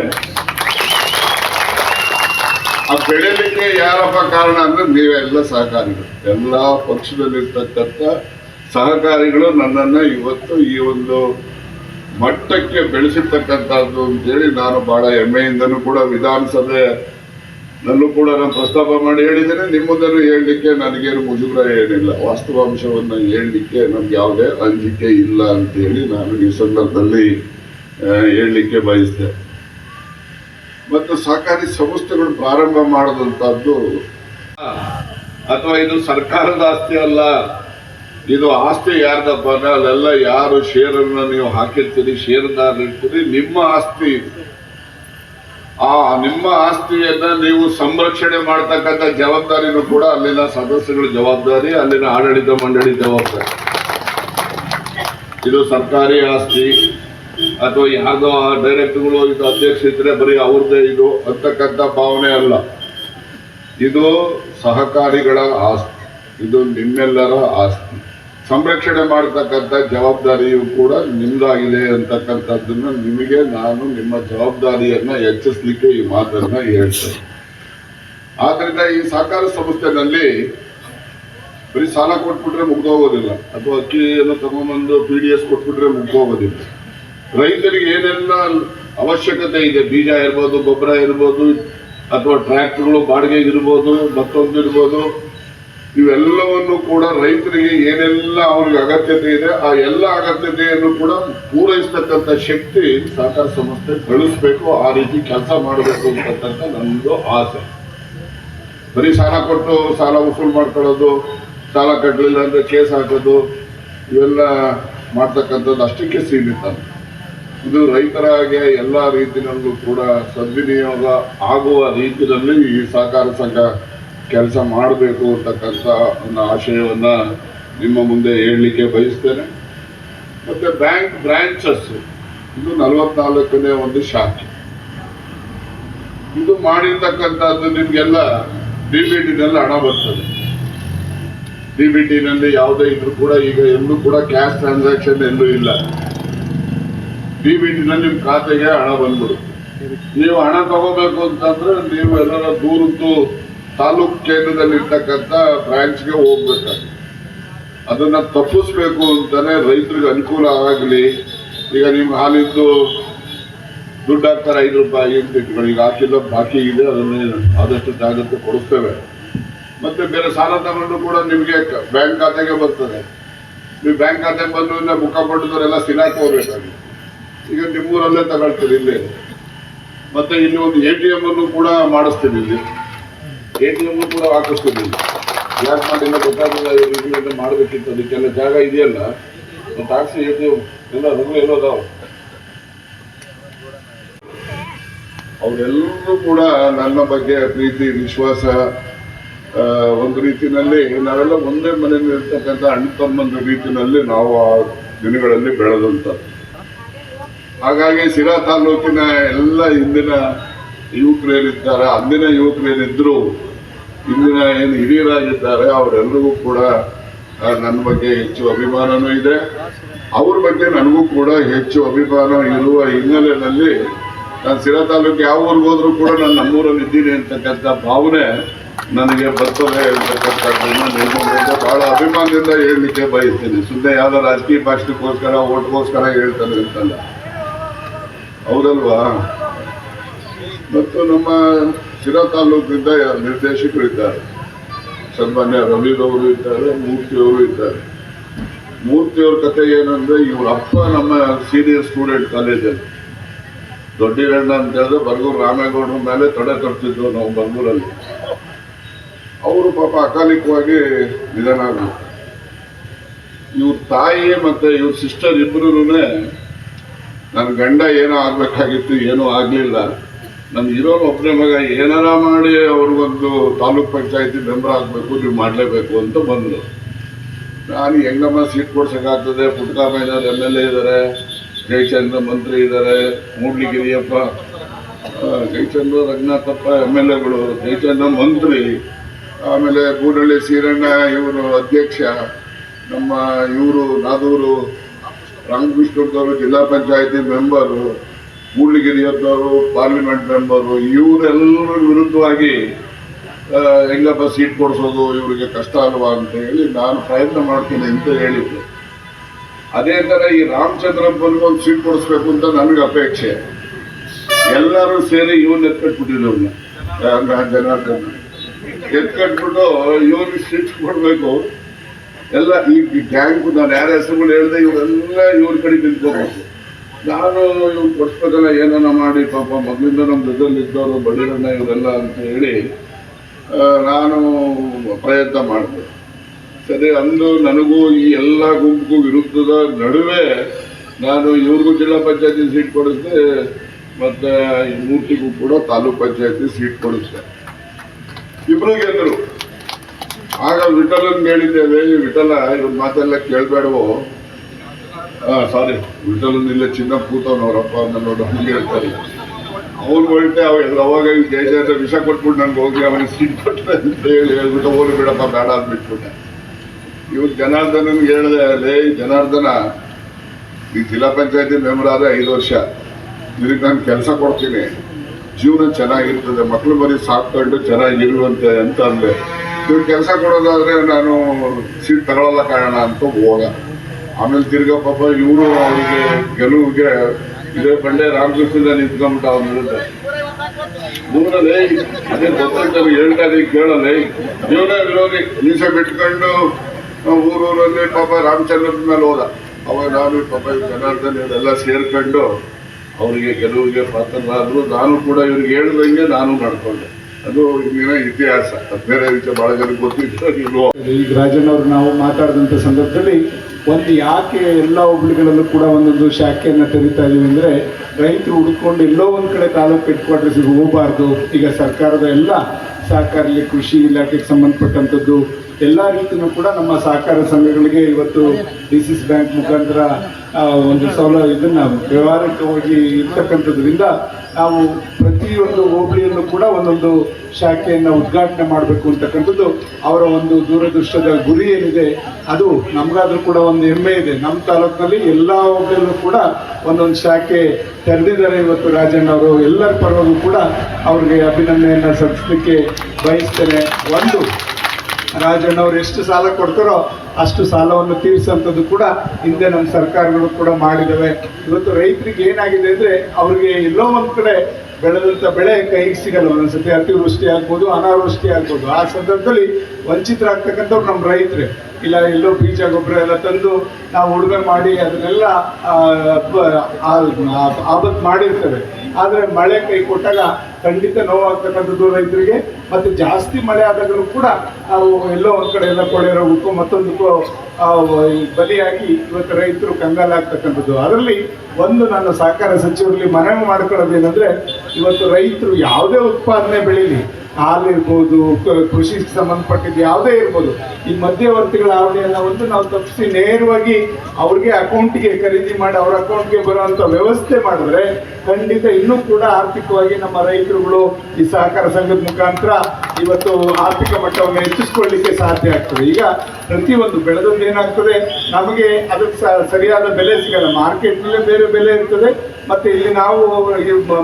ಆ ಬೆಳೆಯಲಿಕ್ಕೆ ಯಾರಪ್ಪ ಕಾರಣ ಅಂದ್ರೆ ನೀವೆಲ್ಲ ಸಹಕಾರಿಗಳು. ಎಲ್ಲ ಪಕ್ಷದಲ್ಲಿರ್ತಕ್ಕಂಥ ಸಹಕಾರಿಗಳು ನನ್ನನ್ನ ಇವತ್ತು ಈ ಒಂದು ಮಟ್ಟಕ್ಕೆ ಬೆಳೆಸಿರ್ತಕ್ಕಂಥದ್ದು ಅಂತೇಳಿ ನಾನು ಬಹಳ ಹೆಮ್ಮೆಯಿಂದನೂ ಕೂಡ ವಿಧಾನಸಭೆ ನಲ್ಲೂ ಕೂಡ ನಾನು ಪ್ರಸ್ತಾಪ ಮಾಡಿ ಹೇಳಿದ್ದೇನೆ. ನಿಮ್ಮದನ್ನು ಹೇಳಲಿಕ್ಕೆ ನನಗೇನು ಮುಜುಗರ ಏನಿಲ್ಲ. ವಾಸ್ತವಾಂಶವನ್ನು ಹೇಳಲಿಕ್ಕೆ ನಮ್ಗೆ ಯಾವುದೇ ಅಂಜಿಕೆ ಇಲ್ಲ ಅಂತೇಳಿ ನಾನು ಈ ಸಂದರ್ಭದಲ್ಲಿ ಹೇಳಲಿಕ್ಕೆ ಬಯಸಿದೆ ಮತ್ತು ಸಹಕಾರಿ ಸಂಸ್ಥೆಗಳು ಪ್ರಾರಂಭ ಮಾಡಿದಂಥದ್ದು ಅಥವಾ ಇದು ಸರ್ಕಾರದ ಆಸ್ತಿ ಅಲ್ಲ, ಇದು ಆಸ್ತಿ ಯಾರ್ದಪ್ಪ ಅಲ್ಲೆಲ್ಲ ಯಾರು ಷೇರನ್ನು ನೀವು ಹಾಕಿರ್ತೀರಿ ಷೇರುದಾರರು ಇರ್ತೀರಿ ನಿಮ್ಮ ಆಸ್ತಿ ಆ ನಿಮ್ಮ ಆಸ್ತಿಯನ್ನ ನೀವು ಸಂರಕ್ಷಣೆ ಮಾಡ್ತಕ್ಕಂಥ ಜವಾಬ್ದಾರಿನೂ ಕೂಡ ಅಲ್ಲಿನ ಸದಸ್ಯಗಳ ಜವಾಬ್ದಾರಿ, ಅಲ್ಲಿನ ಆಡಳಿತ ಮಂಡಳಿ ಜವಾಬ್ದಾರಿ. ಇದು ಸರ್ಕಾರಿ ಆಸ್ತಿ ಅಥವಾ ಯಾರ್ದೋ ಡೈರೆಕ್ಟ್ಗಳು ಇದು ಅಧ್ಯಕ್ಷ ಇದ್ರೆ ಬರೀ ಅವ್ರದ್ದೇ ಇದು ಅಂತಕ್ಕಂಥ ಭಾವನೆ ಅಲ್ಲ. ಇದು ಸಹಕಾರಿಗಳ ಆಸ್ತಿ. ಇದು ನಿಮ್ಮೆಲ್ಲರ ಆಸ್ತಿ. ಸಂರಕ್ಷಣೆ ಮಾಡತಕ್ಕಂಥ ಜವಾಬ್ದಾರಿಯು ಕೂಡ ನಿಮ್ದಾಗಿದೆ ಅಂತಕ್ಕಂಥದ್ದನ್ನ ನಿಮಗೆ ನಾನು ನಿಮ್ಮ ಜವಾಬ್ದಾರಿಯನ್ನು ಹೆಚ್ಚಿಸಲಿಕ್ಕೆ ಈ ಮಾತನ್ನ ಹೇಳ್ತೇನೆ. ಆದ್ರಿಂದ ಈ ಸಹಕಾರ ಸಂಸ್ಥೆನಲ್ಲಿ ಬರೀ ಸಾಲ ಕೊಟ್ಬಿಟ್ರೆ ಮುಗ್ದೋಗೋದಿಲ್ಲ. ಅಥವಾ ಅಕ್ಕಿಯನ್ನು ತಗೊಂಬಂದು ಪಿ ಡಿ ಎಸ್ ಕೊಟ್ಬಿಟ್ರೆ ಮುಗ್ದೋಗೋದಿಲ್ಲ. ರೈತರಿಗೆ ಏನೆಲ್ಲ ಅವಶ್ಯಕತೆ ಇದೆ? ಬೀಜ ಇರ್ಬೋದು, ಗೊಬ್ಬರ ಇರ್ಬೋದು, ಅಥವಾ ಟ್ರ್ಯಾಕ್ಟರ್ಗಳು ಬಾಡಿಗೆಗೆ ಇರ್ಬೋದು, ಮತ್ತೊಂದು ಇರ್ಬೋದು ಇವೆಲ್ಲವನ್ನು ಕೂಡ ರೈತರಿಗೆ ಏನೆಲ್ಲ ಅವ್ರಿಗೆ ಅಗತ್ಯತೆ ಇದೆ, ಆ ಎಲ್ಲ ಅಗತ್ಯತೆಯನ್ನು ಕೂಡ ಪೂರೈಸ್ತಕ್ಕಂಥ ಶಕ್ತಿ ಸಹಕಾರ ಸಂಸ್ಥೆ ಗಳಿಸ್ಬೇಕು, ಆ ರೀತಿ ಕೆಲಸ ಮಾಡಬೇಕು ಅಂತಕ್ಕಂಥ ನನ್ನದು ಆಸೆ. ಬರೀ ಸಾಲ ಕೊಟ್ಟು ಸಾಲ ವಸೂಲು ಮಾಡ್ಕೊಳ್ಳೋದು, ಸಾಲ ಕಟ್ಟಲಿಲ್ಲ ಅಂದ್ರೆ ಕೇಸ್ ಹಾಕೋದು, ಇವೆಲ್ಲ ಮಾಡ್ತಕ್ಕಂಥದ್ದು ಅಷ್ಟಕ್ಕೆ ಸೀಮಿತ. ಇದು ರೈತರಾಗೆ ಎಲ್ಲ ರೀತಿಯಲ್ಲೂ ಕೂಡ ಸದ್ವಿನಿಯೋಗ ಆಗುವ ರೀತಿಯಲ್ಲಿ ಈ ಸಹಕಾರ ಸಂಘ ಕೆಲಸ ಮಾಡಬೇಕು ಅಂತಕ್ಕಂಥ ಒಂದು ಆಶಯವನ್ನ ನಿಮ್ಮ ಮುಂದೆ ಹೇಳಲಿಕ್ಕೆ ಬಯಸ್ತೇನೆ. ಮತ್ತೆ ಬ್ಯಾಂಕ್ ಬ್ರ್ಯಾಂಚಸ್ ಇದು ನಲವತ್ನಾಲ್ಕನೇ ಒಂದು ಶಾಖೆ. ಇದು ಮಾಡಿರ್ತಕ್ಕಂಥದ್ದು ನಿಮಗೆಲ್ಲ ಡಿ ಬಿ ಟಿನಲ್ಲಿ ಹಣ ಬರ್ತದೆ. ಡಿ ಬಿ ಟಿನಲ್ಲಿ ಯಾವುದೇ ಇದ್ರೂ ಕೂಡ ಈಗ ಎಲ್ಲೂ ಕೂಡ ಕ್ಯಾಶ್ ಟ್ರಾನ್ಸಾಕ್ಷನ್ ಎಲ್ಲೂ ಇಲ್ಲ. ಡಿ ಬಿ ಟಿನಲ್ಲಿ ನಿಮ್ಮ ಖಾತೆಗೆ ಹಣ ಬಂದ್ಬಿಡುತ್ತೆ. ನೀವು ಹಣ ತಗೋಬೇಕು ಅಂತಂದ್ರೆ ನೀವು ಎಲ್ಲರ ದೂರದ್ದು ತಾಲೂಕ್ ಕೇಂದ್ರದಲ್ಲಿರ್ತಕ್ಕಂಥ ಬ್ರಾಂಚ್ಗೆ ಹೋಗ್ಬೇಕಾಗುತ್ತೆ. ಅದನ್ನ ತಪ್ಪಿಸ್ಬೇಕು ಅಂತಾನೆ ರೈತರಿಗೆ ಅನುಕೂಲ ಆಗಲಿ. ಈಗ ನಿಮ್ಗೆ ಹಾಲಿದ್ದು ದುಡ್ಡು ಹಾಕ್ತಾರೆ ಐದು ರೂಪಾಯಿ ಅಂತ ಇಟ್ಕೊಂಡು ಈಗ ಹಾಕಿಲ್ಲ, ಬಾಕಿ ಇದೆ, ಅದನ್ನೇ ಆದಷ್ಟು ಜಾಗ್ರತೆ ಕೊಡಿಸ್ತೇವೆ ಮತ್ತೆ ಬೇರೆ ಸಾಲ ತಗೊಂಡು ಕೂಡ ನಿಮಗೆ ಬ್ಯಾಂಕ್ ಖಾತೆಗೆ ಬರ್ತದೆ. ನೀವು ಬ್ಯಾಂಕ್ ಖಾತೆ ಬಂದು ಮುಖ ಪಟ್ಟದವರೆಲ್ಲ ಸಿನಾಕ್ ಹೋಗ್ಬೇಕಾಗಿ ಈಗ ನಿಮ್ಮೂರಲ್ಲೇ ತಗೊಳ್ತೀರಿ ಇಲ್ಲಿ. ಮತ್ತೆ ಇಲ್ಲಿ ಒಂದು ಎ ಟಿ ಎಂ ಅನ್ನು ಕೂಡ ಮಾಡಿಸ್ತೀವಿ ಇಲ್ಲಿ. ಎ ಟಿ ಎಂ ಕೂಡ ಹಾಕಿಸ್ತೀನಿ ಇಲ್ಲಿ ಯಾಕೆ ಮಾಡಿಲ್ಲ ಗೊತ್ತಾಗಲಿಲ್ಲ ರೀತಿಯಿಂದ ಮಾಡಬೇಕಿತ್ತು. ಅದಕ್ಕೆಲ್ಲ ಜಾಗ ಇದೆಯಲ್ಲ? ಮತ್ತು ಹಾಕ್ಸಿ ಎಂ ಎಲ್ಲ ರೂಲ್ ಎಲ್ಲೋ ಅದಾವ. ಅವರೆಲ್ಲರೂ ಕೂಡ ನನ್ನ ಬಗ್ಗೆ ಪ್ರೀತಿ, ವಿಶ್ವಾಸ ಒಂದು ರೀತಿಯಲ್ಲಿ ನಾವೆಲ್ಲ ಒಂದೇ ಮನೆಯಲ್ಲಿ ಇರ್ತಕ್ಕಂಥ ಅಣ್ಣ ತಮ್ಮಂದ ರೀತಿಯಲ್ಲಿ ನಾವು ಆ ದಿನಗಳಲ್ಲಿ ಬೆಳೆದಂತ. ಹಾಗಾಗಿ ಶಿರಾ ತಾಲೂಕಿನ ಎಲ್ಲ ಹಿಂದಿನ ಯುವಕರೇನಿದ್ದಾರೆ ಅಂದಿನ ಯುವಕರೇನಿದ್ರು ಇಂದಿನ ಏನು ಹಿರಿಯರಾಗಿದ್ದಾರೆ ಅವರೆಲ್ಲರಿಗೂ ಕೂಡ ನನ್ನ ಬಗ್ಗೆ ಹೆಚ್ಚು ಅಭಿಮಾನನೂ ಇದೆ. ಅವ್ರ ಬಗ್ಗೆ ನನಗೂ ಕೂಡ ಹೆಚ್ಚು ಅಭಿಮಾನ ಇರುವ ಹಿನ್ನೆಲೆಯಲ್ಲಿ ನಾನು ಸಿರಾ ತಾಲೂಕು ಯಾವ ಊರಿಗೆ ಹೋದ್ರೂ ಕೂಡ ನಾನು ನಮ್ಮೂರಲ್ಲಿ ಇದ್ದೀನಿ ಅಂತಕ್ಕಂಥ ಭಾವನೆ ನನಗೆ ಬರ್ತದೆ ಅಂತಕ್ಕಂಥದ್ದನ್ನು ನಿಮ್ಮ ಭಾಳ ಬಹಳ ಅಭಿಮಾನದಿಂದ ಹೇಳಲಿಕ್ಕೆ ಬಯಸ್ತೀನಿ. ಸುಮ್ಮನೆ ಯಾವುದೋ ರಾಜಕೀಯ ಭಾಷಣಕ್ಕೋಸ್ಕರ, ಓಟ್ಗೋಸ್ಕರ ಹೇಳ್ತಾನೆ ಅಂತಲ್ಲ. ಹೌದಲ್ವಾ? ಮತ್ತು ನಮ್ಮ ಶಿರಾ ತಾಲೂಕಿನಿಂದ ನಿರ್ದೇಶಕರು ಇದ್ದಾರೆ. ಸನ್ಮಾನ್ಯ ರವಿರವರು ಇದ್ದಾರೆ ಮೂರ್ತಿಯವರು ಇದ್ದಾರೆ. ಮೂರ್ತಿಯವ್ರ ಕತೆ ಏನಂದ್ರೆ, ಇವ್ರ ಅಪ್ಪ ನಮ್ಮ ಸೀನಿಯರ್ ಸ್ಟೂಡೆಂಟ್ ಕಾಲೇಜಲ್ಲಿ ದೊಡ್ಡಿರಣ್ಣ ಅಂತ ಹೇಳಿದ್ರೆ ಬರ್ಗೂರು ರಾಮೇಗೌಡರ ಮೇಲೆ ತೊಡೆ ತರ್ತಿದ್ರು ನಾವು ಬರ್ಗೂರಲ್ಲಿ. ಅವರು ಪಾಪ ಅಕಾಲಿಕವಾಗಿ ನಿಧನ ಆಗ ಇವ್ರ ತಾಯಿ ಮತ್ತೆ ಇವ್ರ ಸಿಸ್ಟರ್ ಇಬ್ಬರೂ ನನ್ನ ಗಂಡ ಏನೋ ಆಗ್ಬೇಕಾಗಿತ್ತು, ಏನೂ ಆಗ್ಲಿಲ್ಲ. ನಮ್ಗೆ ಇರೋರು ಒಬ್ಬನೇ ಮಗ, ಏನಾರ ಮಾಡಿ ಅವ್ರಿಗೊಂದು ತಾಲೂಕ್ ಪಂಚಾಯತಿ ಮೆಂಬರ್ ಆಗಬೇಕು, ನೀವು ಮಾಡಲೇಬೇಕು ಅಂತ ಬಂದರು. ನಾನು ಹೆಂಗಮ್ಮ ಸೀಟ್ ಕೊಡ್ಸೋಕ್ಕಾಗ್ತದೆ? ಪುಟ್ಕಾಮಯ್ಯನವ್ರು ಎಂ ಎಲ್ ಎ ಇದ್ದಾರೆ ಜಯಚಂದ್ರ ಮಂತ್ರಿ ಇದ್ದಾರೆ ಮೂಡ್ಲಿಗಿರಿಯಪ್ಪ ಜೈಚಂದ್ರ ಜಯಚಂದ್ರ ರಂಗನಾಥಪ್ಪ ಎಂ ಎಲ್ ಎಗಳು ಜಯಚಂದ್ರ ಮಂತ್ರಿ, ಆಮೇಲೆ ಗೂಡಳ್ಳಿ ಸೀರಣ್ಣ ಇವರು ಅಧ್ಯಕ್ಷ, ನಮ್ಮ ಇವರು ನಾದೂರು ರಾಮಕೃಷ್ಣದವರು ಜಿಲ್ಲಾ ಪಂಚಾಯತಿ ಮೆಂಬರು ಮೂಡ್ಲಿಗಿರಿಯದ್ದವರು ಪಾರ್ಲಿಮೆಂಟ್ ಮೆಂಬರು ಇವರೆಲ್ಲರ ವಿರುದ್ಧವಾಗಿ ಹೆಂಗಪ್ಪ ಸೀಟ್ ಕೊಡಿಸೋದು ಇವರಿಗೆ ಕಷ್ಟ ಅಲ್ವಾ ಅಂತ ಹೇಳಿ ನಾನು ಪ್ರಯತ್ನ ಮಾಡ್ತೀನಿ ಅಂತ ಹೇಳಿದ್ದೆ ಅದೇ ಥರ ಈ ರಾಮಚಂದ್ರಪ್ಪನಿಗೆ ಒಂದು ಸೀಟ್ ಕೊಡಿಸ್ಬೇಕು ಅಂತ ನನಗೆ ಅಪೇಕ್ಷೆ. ಎಲ್ಲರೂ ಸೇರಿ ಇವನ್ ಎತ್ಕಟ್ಬಿಟ್ಟಿದ್ರು ಜನಾರ್ದನ. ಎತ್ಕಟ್ಬಿಟ್ಟು ಇವನಿಗೆ ಸೀಟ್ ಕೊಡಬೇಕು. ಎಲ್ಲ ಈ ಗ್ಯಾಂಗ್ ನಾನು ಯಾರ ಹೆಸರುಗಳು ಹೇಳ್ದೆ, ಇವರೆಲ್ಲ ಇವ್ರ ಕಡೆ ನಿಂತ್ಕೋಬೇಕು. ನಾನು ಇವ್ರು ಕೊಡ್ಸ್ಬೇಕಲ್ಲ ಏನನ್ನ ಮಾಡಿ ಪಾಪ ಮೊದಲಿಂದ ನಮ್ಮ ಜೊತೆಲಿ ಇದ್ದವರು ಬಡೀರಣ್ಣ ಇವರೆಲ್ಲ ಅಂತ ಹೇಳಿ ನಾನು ಪ್ರಯತ್ನ ಮಾಡಿದೆ. ಸರಿ, ಅಂದು ನನಗೂ ಈ ಎಲ್ಲ ಗುಂಪಿಗೂ ವಿರುದ್ಧದ ನಡುವೆ ನಾನು ಇವ್ರಿಗೂ ಜಿಲ್ಲಾ ಪಂಚಾಯತಿ ಸೀಟ್ ಕೊಡಿಸಿದೆ, ಮತ್ತೆ ಈ ಮೂರ್ತಿಗೂ ಕೂಡ ತಾಲೂಕ್ ಪಂಚಾಯತಿ ಸೀಟ್ ಕೊಡಿಸಿದೆ. ಇಬ್ರು ಗೆದ್ರು. ಆಗ ವಿಠಲನ್ ಹೇಳಿದ್ದೇವೆ ಈ ವಿಠಲ, ಇವ್ರ ಮಾತೆಲ್ಲ ಕೇಳಬೇಡವೋ? ಸಾರಿ ವಿಠಲನ್ ಇಲ್ಲ ಚಿನ್ನ ಕೂತವನವರಪ್ಪ ಅಂತ ನೋಡು, ಹಂಗೆ ಹೇಳ್ತಾರೆ. ಅವ್ರು ಹೊರಟೆ ಅವ ಅವಾಗ ಜಯಜಯಂತ ವಿಷ ಕೊಟ್ಬಿಟ್ಟು ನನಗೆ ಹೋಗಿ ಅವನಿಗೆ ಸೀಟ್ ಕೊಟ್ಟರೆ ಅಂತ ಹೇಳಿ ಹೇಳ್ಬಿಟ್ಟು ಹೋಗಿ ಬಿಡಪ್ಪ, ಬೇಡ ಅಂದ್ಬಿಟ್ಬಿಟ್ಟೆ ಇವತ್ತು ಜನಾರ್ದನನ್ಗೆ ಹೇಳಿದೆ, ಲೇ, ಜನಾರ್ದನ, ಈ ಜಿಲ್ಲಾ ಪಂಚಾಯತಿ ಮೆಂಬರ್ ಆದರೆ ಐದು ವರ್ಷ. ನಿನಗೆ ನಾನು ಕೆಲಸ ಕೊಡ್ತೀನಿ. ಜೀವನ ಚೆನ್ನಾಗಿರ್ತದೆ ಮಕ್ಕಳು ಬರೀ ಸಾಕ್ಕೊಂಡು ಚೆನ್ನಾಗಿರುವಂತೆ ಅಂತ ಅಂದೆ. ಇವ್ರು ಕೆಲಸ ಕೊಡೋದಾದರೆ ನಾನು ಸೀಟ್ ತಗೊಳ್ಳಲ್ಲ ಕಾರಣ ಅಂತ ಹೋಗ ಆಮೇಲೆ ತಿರ್ಗಾ ಪಾಪ ಇವರು ಅವರಿಗೆ ಗೆಲುವಿಗೆ ಇದೇ ಬಂಡೆ ರಾಮಕೃಷ್ಣ ನಿಂತ್ಕೊಂಡ್ಬಿಟ್ಟ ಅವ್ನ ವಿರುದ್ಧ. ಮೂರನೇ ಅದೇ ಗೊತ್ತಾಗ್ತದೆ ಹೇಳ್ತಾ ಇದೀವಿ ಕೇಳಲೆ ಇವನೇ ವಿರೋಧಿ ಮೀಸೆ ಬಿಟ್ಕೊಂಡು ಊರೂರಲ್ಲಿ ಪಾಪ ರಾಮಚಂದ್ರ ಮೇಲೆ ಹೋದ. ಅವಾಗ ನಾನು, ಪಾಪ ಜನಾರ್ದನ್ ಇವರೆಲ್ಲ ಸೇರ್ಕೊಂಡು ಅವರಿಗೆ ಗೆಲುವಿಗೆ ಪಾತ್ರರಾದ್ರು. ನಾನು ಕೂಡ ಇವ್ರಿಗೆ ಹೇಳ್ದಂಗೆ ನಾನು ನಡ್ಕೊಂಡೆ ಅದು ಇಲ್ಲಿನ ಇತಿಹಾಸ. ಬೇರೆ ವಿಷಯ ಬಹಳ ಜನ ಗೊತ್ತಿತ್ತು ಈಗ ರಾಜನವರು ನಾವು ಮಾತಾಡಿದಂಥ ಸಂದರ್ಭದಲ್ಲಿ ಒಂದು ಯಾಕೆ ಎಲ್ಲ ಹುಬ್ಳಿಗಳಲ್ಲೂ ಕೂಡ ಒಂದೊಂದು ಶಾಖೆಯನ್ನು ತೆರೀತಾ ಇದೀವಿ ಅಂದರೆ ರೈತರು ಹುಡ್ಕೊಂಡು ಎಲ್ಲೋ ಒಂದು ಕಡೆ ತಾಲೂಕು ಹೆಡ್ ಕ್ವಾರ್ಟರ್ಸಿಗೆ ಹೋಗಬಾರ್ದು. ಈಗ ಸರ್ಕಾರದ ಎಲ್ಲ ಸಹಕಾರಿ ಕೃಷಿ ಇಲಾಖೆಗೆ ಸಂಬಂಧಪಟ್ಟಂಥದ್ದು ಎಲ್ಲ ರೀತಿಯೂ ಕೂಡ ನಮ್ಮ ಸಹಕಾರ ಸಂಘಗಳಿಗೆ ಇವತ್ತು ಡಿ ಸಿ ಸಿ ಬ್ಯಾಂಕ್ ಮುಖಾಂತರ ಒಂದು ಸೌಲಭ್ಯ ಇದನ್ನ ವ್ಯವಹಾರಕ್ಕೆ ಹೋಗಿ ಇರ್ತಕ್ಕಂಥದ್ರಿಂದ ನಾವು ಪ್ರತಿಯೊಂದು ಹೋಬಳಿಯಲ್ಲೂ ಕೂಡ ಒಂದೊಂದು ಶಾಖೆಯನ್ನು ಉದ್ಘಾಟನೆ ಮಾಡಬೇಕು ಅಂತಕ್ಕಂಥದ್ದು ಅವರ ಒಂದು ದೂರದೃಷ್ಟದ ಗುರಿ ಏನಿದೆ, ಅದು ನಮಗಾದ್ರೂ ಕೂಡ ಒಂದು ಹೆಮ್ಮೆ ಇದೆ. ನಮ್ಮ ತಾಲೂಕಿನಲ್ಲಿ ಎಲ್ಲ ಹೋಬಳಿಯಲ್ಲೂ ಕೂಡ ಒಂದೊಂದು ಶಾಖೆ ತೆರೆದಿದ್ದಾರೆ ಇವತ್ತು ರಾಜಣ್ಣ ಅವರು. ಎಲ್ಲರ ಪರವಾಗೂ ಕೂಡ ಅವ್ರಿಗೆ ಅಭಿನಂದನೆಯನ್ನು ಸಲ್ಲಿಸಲಿಕ್ಕೆ ಬಯಸ್ತೇನೆ. ಒಂದು ರಾಜಣ್ಣ ಅವ್ರು ಎಷ್ಟು ಸಾಲ ಕೊಡ್ತಾರೋ ಅಷ್ಟು ಸಾಲವನ್ನು ತೀರಿಸುವಂಥದ್ದು ಕೂಡ ಹಿಂದೆ ನಮ್ಮ ಸರ್ಕಾರಗಳು ಕೂಡ ಮಾಡಿದ್ದಾವೆ ಇವತ್ತು ರೈತರಿಗೆ ಏನಾಗಿದೆ ಅಂದರೆ ಅವ್ರಿಗೆ ಎಲ್ಲೋ ಒಂದು ಕಡೆ ಬೆಳೆದಂಥ ಬೆಳೆ ಕೈಗೆ ಸಿಗಲ್ಲ. ಒಂದೊಂದ್ಸತಿ ಅತಿವೃಷ್ಟಿ ಆಗ್ಬೋದು, ಅನಾವೃಷ್ಟಿ ಆಗ್ಬೋದು. ಆ ಸಂದರ್ಭದಲ್ಲಿ ವಂಚಿತರಾಗ್ತಕ್ಕಂಥವ್ರು ನಮ್ಮ ರೈತರೇ. ಇಲ್ಲ ಎಲ್ಲೋ ಬೀಜ ಗೊಬ್ಬರ ಎಲ್ಲ ತಂದು ನಾವು ಉಡುಗೆ ಮಾಡಿ ಅದನ್ನೆಲ್ಲ ಆ, ಅಪ್ಪ- ಆ- ಆಪತ್ತು ಮಾಡಿರ್ತೇವೆ. ಆದರೆ ಮಳೆ ಕೈ ಕೊಟ್ಟಾಗ ಖಂಡಿತ ನೋವಾಗ್ತಕ್ಕಂಥದ್ದು ರೈತರಿಗೆ ಮತ್ತು ಜಾಸ್ತಿ ಮಳೆ ಆದಾಗಲೂ ಕೂಡ ನಾವು ಎಲ್ಲೋ ಒಂದು ಕಡೆ ಎಲ್ಲ ಕೊಳೆ ರೋಗಕ್ಕೂ ಮತ್ತೊಂದಕ್ಕೂ ಬಲಿಯಾಗಿ ಇವತ್ತು ರೈತರು ಕಂಗಾಲಾಗ್ತಕ್ಕಂಥದ್ದು ಅದರಲ್ಲಿ ಒಂದು ನನ್ನ ಸಹಕಾರ ಸಚಿವರಲ್ಲಿ ಮನವಿ ಮಾಡ್ಕೊಳ್ಳೋದೇನೆಂದರೆ ಇವತ್ತು ರೈತರು ಯಾವುದೇ ಉತ್ಪಾದನೆ ಬೆಳೀಲಿ. ಹಾಲು ಇರ್ಬೋದು ಕೃಷಿಗೆ ಸಂಬಂಧಪಟ್ಟಿದ್ದು ಯಾವುದೇ ಇರ್ಬೋದು, ಈ ಮಧ್ಯವರ್ತಿಗಳ ಆವಣೆಯನ್ನು ಒಂದು ನಾವು ತಪ್ಪಿಸಿ ನೇರವಾಗಿ ಅವ್ರಿಗೆ ಅಕೌಂಟಿಗೆ ಖರೀದಿ ಮಾಡಿ ಅವ್ರ ಅಕೌಂಟ್ಗೆ ಬರುವಂಥ ವ್ಯವಸ್ಥೆ ಮಾಡಿದ್ರೆ ಖಂಡಿತ ಇನ್ನೂ ಕೂಡ ಆರ್ಥಿಕವಾಗಿ ನಮ್ಮ ರೈತರುಗಳು ಈ ಸಹಕಾರ ಸಂಘದ ಮುಖಾಂತರ ಇವತ್ತು ಆರ್ಥಿಕ ಮಟ್ಟವನ್ನು ಹೆಚ್ಚಿಸ್ಕೊಳ್ಳಿಕ್ಕೆ ಸಾಧ್ಯ ಆಗ್ತದೆ. ಈಗ ಪ್ರತಿಯೊಂದು ಬೆಳೆದದ್ದು ಏನಾಗ್ತದೆ? ನಮಗೆ ಅದಕ್ಕೆ ಸರಿಯಾದ ಬೆಲೆ ಸಿಗಲ್ಲ. ಮಾರ್ಕೆಟ್ನಲ್ಲೇ ಬೇರೆ ಬೆಲೆ ಇರ್ತದೆ, ಮತ್ತೆ ಇಲ್ಲಿ ನಾವು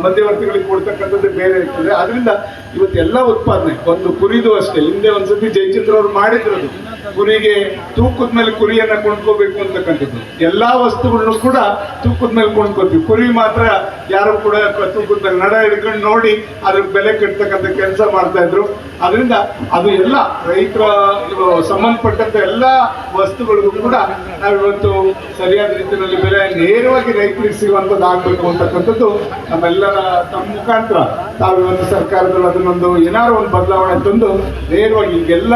ಮಧ್ಯವರ್ತಿಗಳಿಗೆ ಕೊಡ್ತಕ್ಕಂಥದ್ದು ಬೇರೆ ಇರ್ತದೆ. ಅದರಿಂದ ಇವತ್ತು ಎಲ್ಲ ಉತ್ಪಾದನೆ, ಒಂದು ಕುರಿದು ಅಷ್ಟೇ. ಹಿಂದೆ ಒಂದ್ಸತಿ ಜಯಚಿತ್ರ ಅವರು ಮಾಡಿದ್ರದು. ಕುರಿಗೆ ತೂಕದ ಮೇಲೆ ಕುರಿಯನ್ನ ಕೊಂಡ್ಕೋಬೇಕು ಅಂತಕ್ಕಂಥದ್ದು. ಎಲ್ಲಾ ವಸ್ತುಗಳನ್ನು ಕೂಡ ತೂಕದ ಮೇಲೆ ಕೊಂಡ್ಕೋತೀವಿ. ಕುರಿ ಮಾತ್ರ ಯಾರು ಕೂಡ ತೂಕದ ಮೇಲೆ ನಡ ಹಿಡ್ಕೊಂಡು ನೋಡಿ ಅದ್ರ ಬೆಲೆ ಕಟ್ತಕ್ಕಂಥ ಕೆಲಸ ಮಾಡ್ತಾ ಇದ್ರು. ಅದರಿಂದ ಅದು ಎಲ್ಲ ರೈತರ ಸಂಬಂಧಪಟ್ಟಂತ ಎಲ್ಲ ವಸ್ತುಗಳಿಗೂ ಕೂಡ ನಾವಿವತ್ತು ಸರಿಯಾದ ರೀತಿಯಲ್ಲಿ ಬೆಲೆ ನೇರವಾಗಿ ರೈತರಿಗೆ ಸಿಗುವಂಥದ್ದು ಆಗ್ಬೇಕು ಅಂತಕ್ಕಂಥದ್ದು ನಮ್ಮೆಲ್ಲರ ತಮ್ಮ ಮುಖಾಂತರ. ತಾವಿವತ್ತು ಸರ್ಕಾರದಲ್ಲಿ ಅದನ್ನೊಂದು ಏನಾದ್ರು ಒಂದು ಬದಲಾವಣೆ ತಂದು ನೇರವಾಗಿ ಈಗೆಲ್ಲ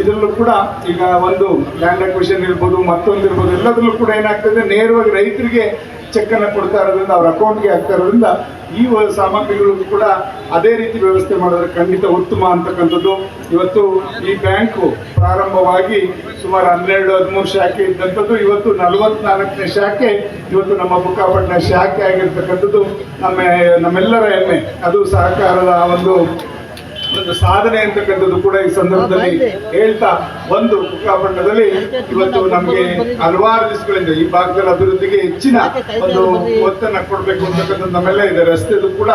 ಇದರಲ್ಲೂ ಕೂಡ ಈಗ ಒಂದು ಲ್ಯಾಂಡ್ ಅಕ್ವಿಷನ್ ಇರ್ಬೋದು, ಮತ್ತೊಂದು ಇರ್ಬೋದು, ಎಲ್ಲದರಲ್ಲೂ ಕೂಡ ಏನಾಗ್ತದೆ, ನೇರವಾಗಿ ರೈತರಿಗೆ ಚೆಕ್ಕನ್ನು ಕೊಡ್ತಾ ಇರೋದ್ರಿಂದ, ಅವ್ರ ಅಕೌಂಟ್ಗೆ ಹಾಕ್ತಾ ಇರೋದ್ರಿಂದ ಈ ಸಾಮಗ್ರಿಗಳು ಕೂಡ ಅದೇ ರೀತಿ ವ್ಯವಸ್ಥೆ ಮಾಡಿದ್ರೆ ಖಂಡಿತ ಉತ್ತಮ ಅಂತಕ್ಕಂಥದ್ದು. ಇವತ್ತು ಈ ಬ್ಯಾಂಕು ಪ್ರಾರಂಭವಾಗಿ ಸುಮಾರು ಹನ್ನೆರಡು, ಹದಿಮೂರು ಶಾಖೆ ಇದ್ದಂಥದ್ದು. ಇವತ್ತು ನಲವತ್ನಾಲ್ಕನೇ ಶಾಖೆ, ಇವತ್ತು ನಮ್ಮ ಬುಕ್ಕಾಪಟ್ಟಣ ಶಾಖೆ ಆಗಿರ್ತಕ್ಕಂಥದ್ದು. ನಮ್ಮ, ನಮ್ಮೆಲ್ಲರ ಹೆಮ್ಮೆ. ಅದು ಸಹಕಾರದ ಒಂದು ಒಂದು ಸಾಧನೆ ಅಂತಕ್ಕಂಥದ್ದು ಕೂಡ ಈ ಸಂದರ್ಭದಲ್ಲಿ ಹೇಳ್ತಾ ಒಂದು ಕುಕ್ಕಾಪಟ್ಟಣದಲ್ಲಿ ಇವತ್ತು ನಮಗೆ ಹಲವಾರು ದಿವಸಗಳಿಂದ ಈ ಭಾಗದಲ್ಲಿ ಅಭಿವೃದ್ಧಿಗೆ ಹೆಚ್ಚಿನ ಒಂದು ಒತ್ತನ್ನ ಕೊಡಬೇಕು ಅಂತಕ್ಕಂಥದ್ದು ನಮ್ಮೆಲ್ಲ ಇದೆ. ರಸ್ತೆದು ಕೂಡ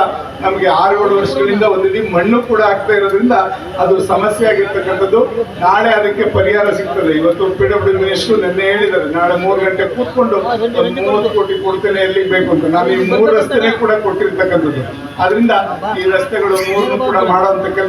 ನಮಗೆ ಆರು ಏಳು ವರ್ಷಗಳಿಂದ ಒಂದಿಡೀ ಮಣ್ಣು ಕೂಡ ಆಗ್ತಾ ಇರೋದ್ರಿಂದ ಅದು ಸಮಸ್ಯೆ ಆಗಿರ್ತಕ್ಕಂಥದ್ದು ನಾಳೆ ಅದಕ್ಕೆ ಪರಿಹಾರ ಸಿಗ್ತದೆ. ಇವತ್ತು ಪಿ ಡಬ್ಲ್ಯೂ ಮಿನಿಸ್ಟ್ರು ನಿನ್ನೆ ಹೇಳಿದ್ದಾರೆ ನಾಳೆ ಮೂರು ಗಂಟೆ ಕೂತ್ಕೊಂಡು ಒಂದು ಮೂವತ್ತು ಕೋಟಿ ಕೊಡ್ತೇನೆ ಎಲ್ಲಿ ಬೇಕು ಅಂತ. ನಾವು ಈ ಮೂರು ರಸ್ತೆನೇ ಕೂಡ ಕೊಟ್ಟಿರ್ತಕ್ಕಂಥದ್ದು. ಅದರಿಂದ ಈ ರಸ್ತೆಗಳು ಮೂರು ಕೂಡ ಮಾಡುವಂತ ಕೆಲಸ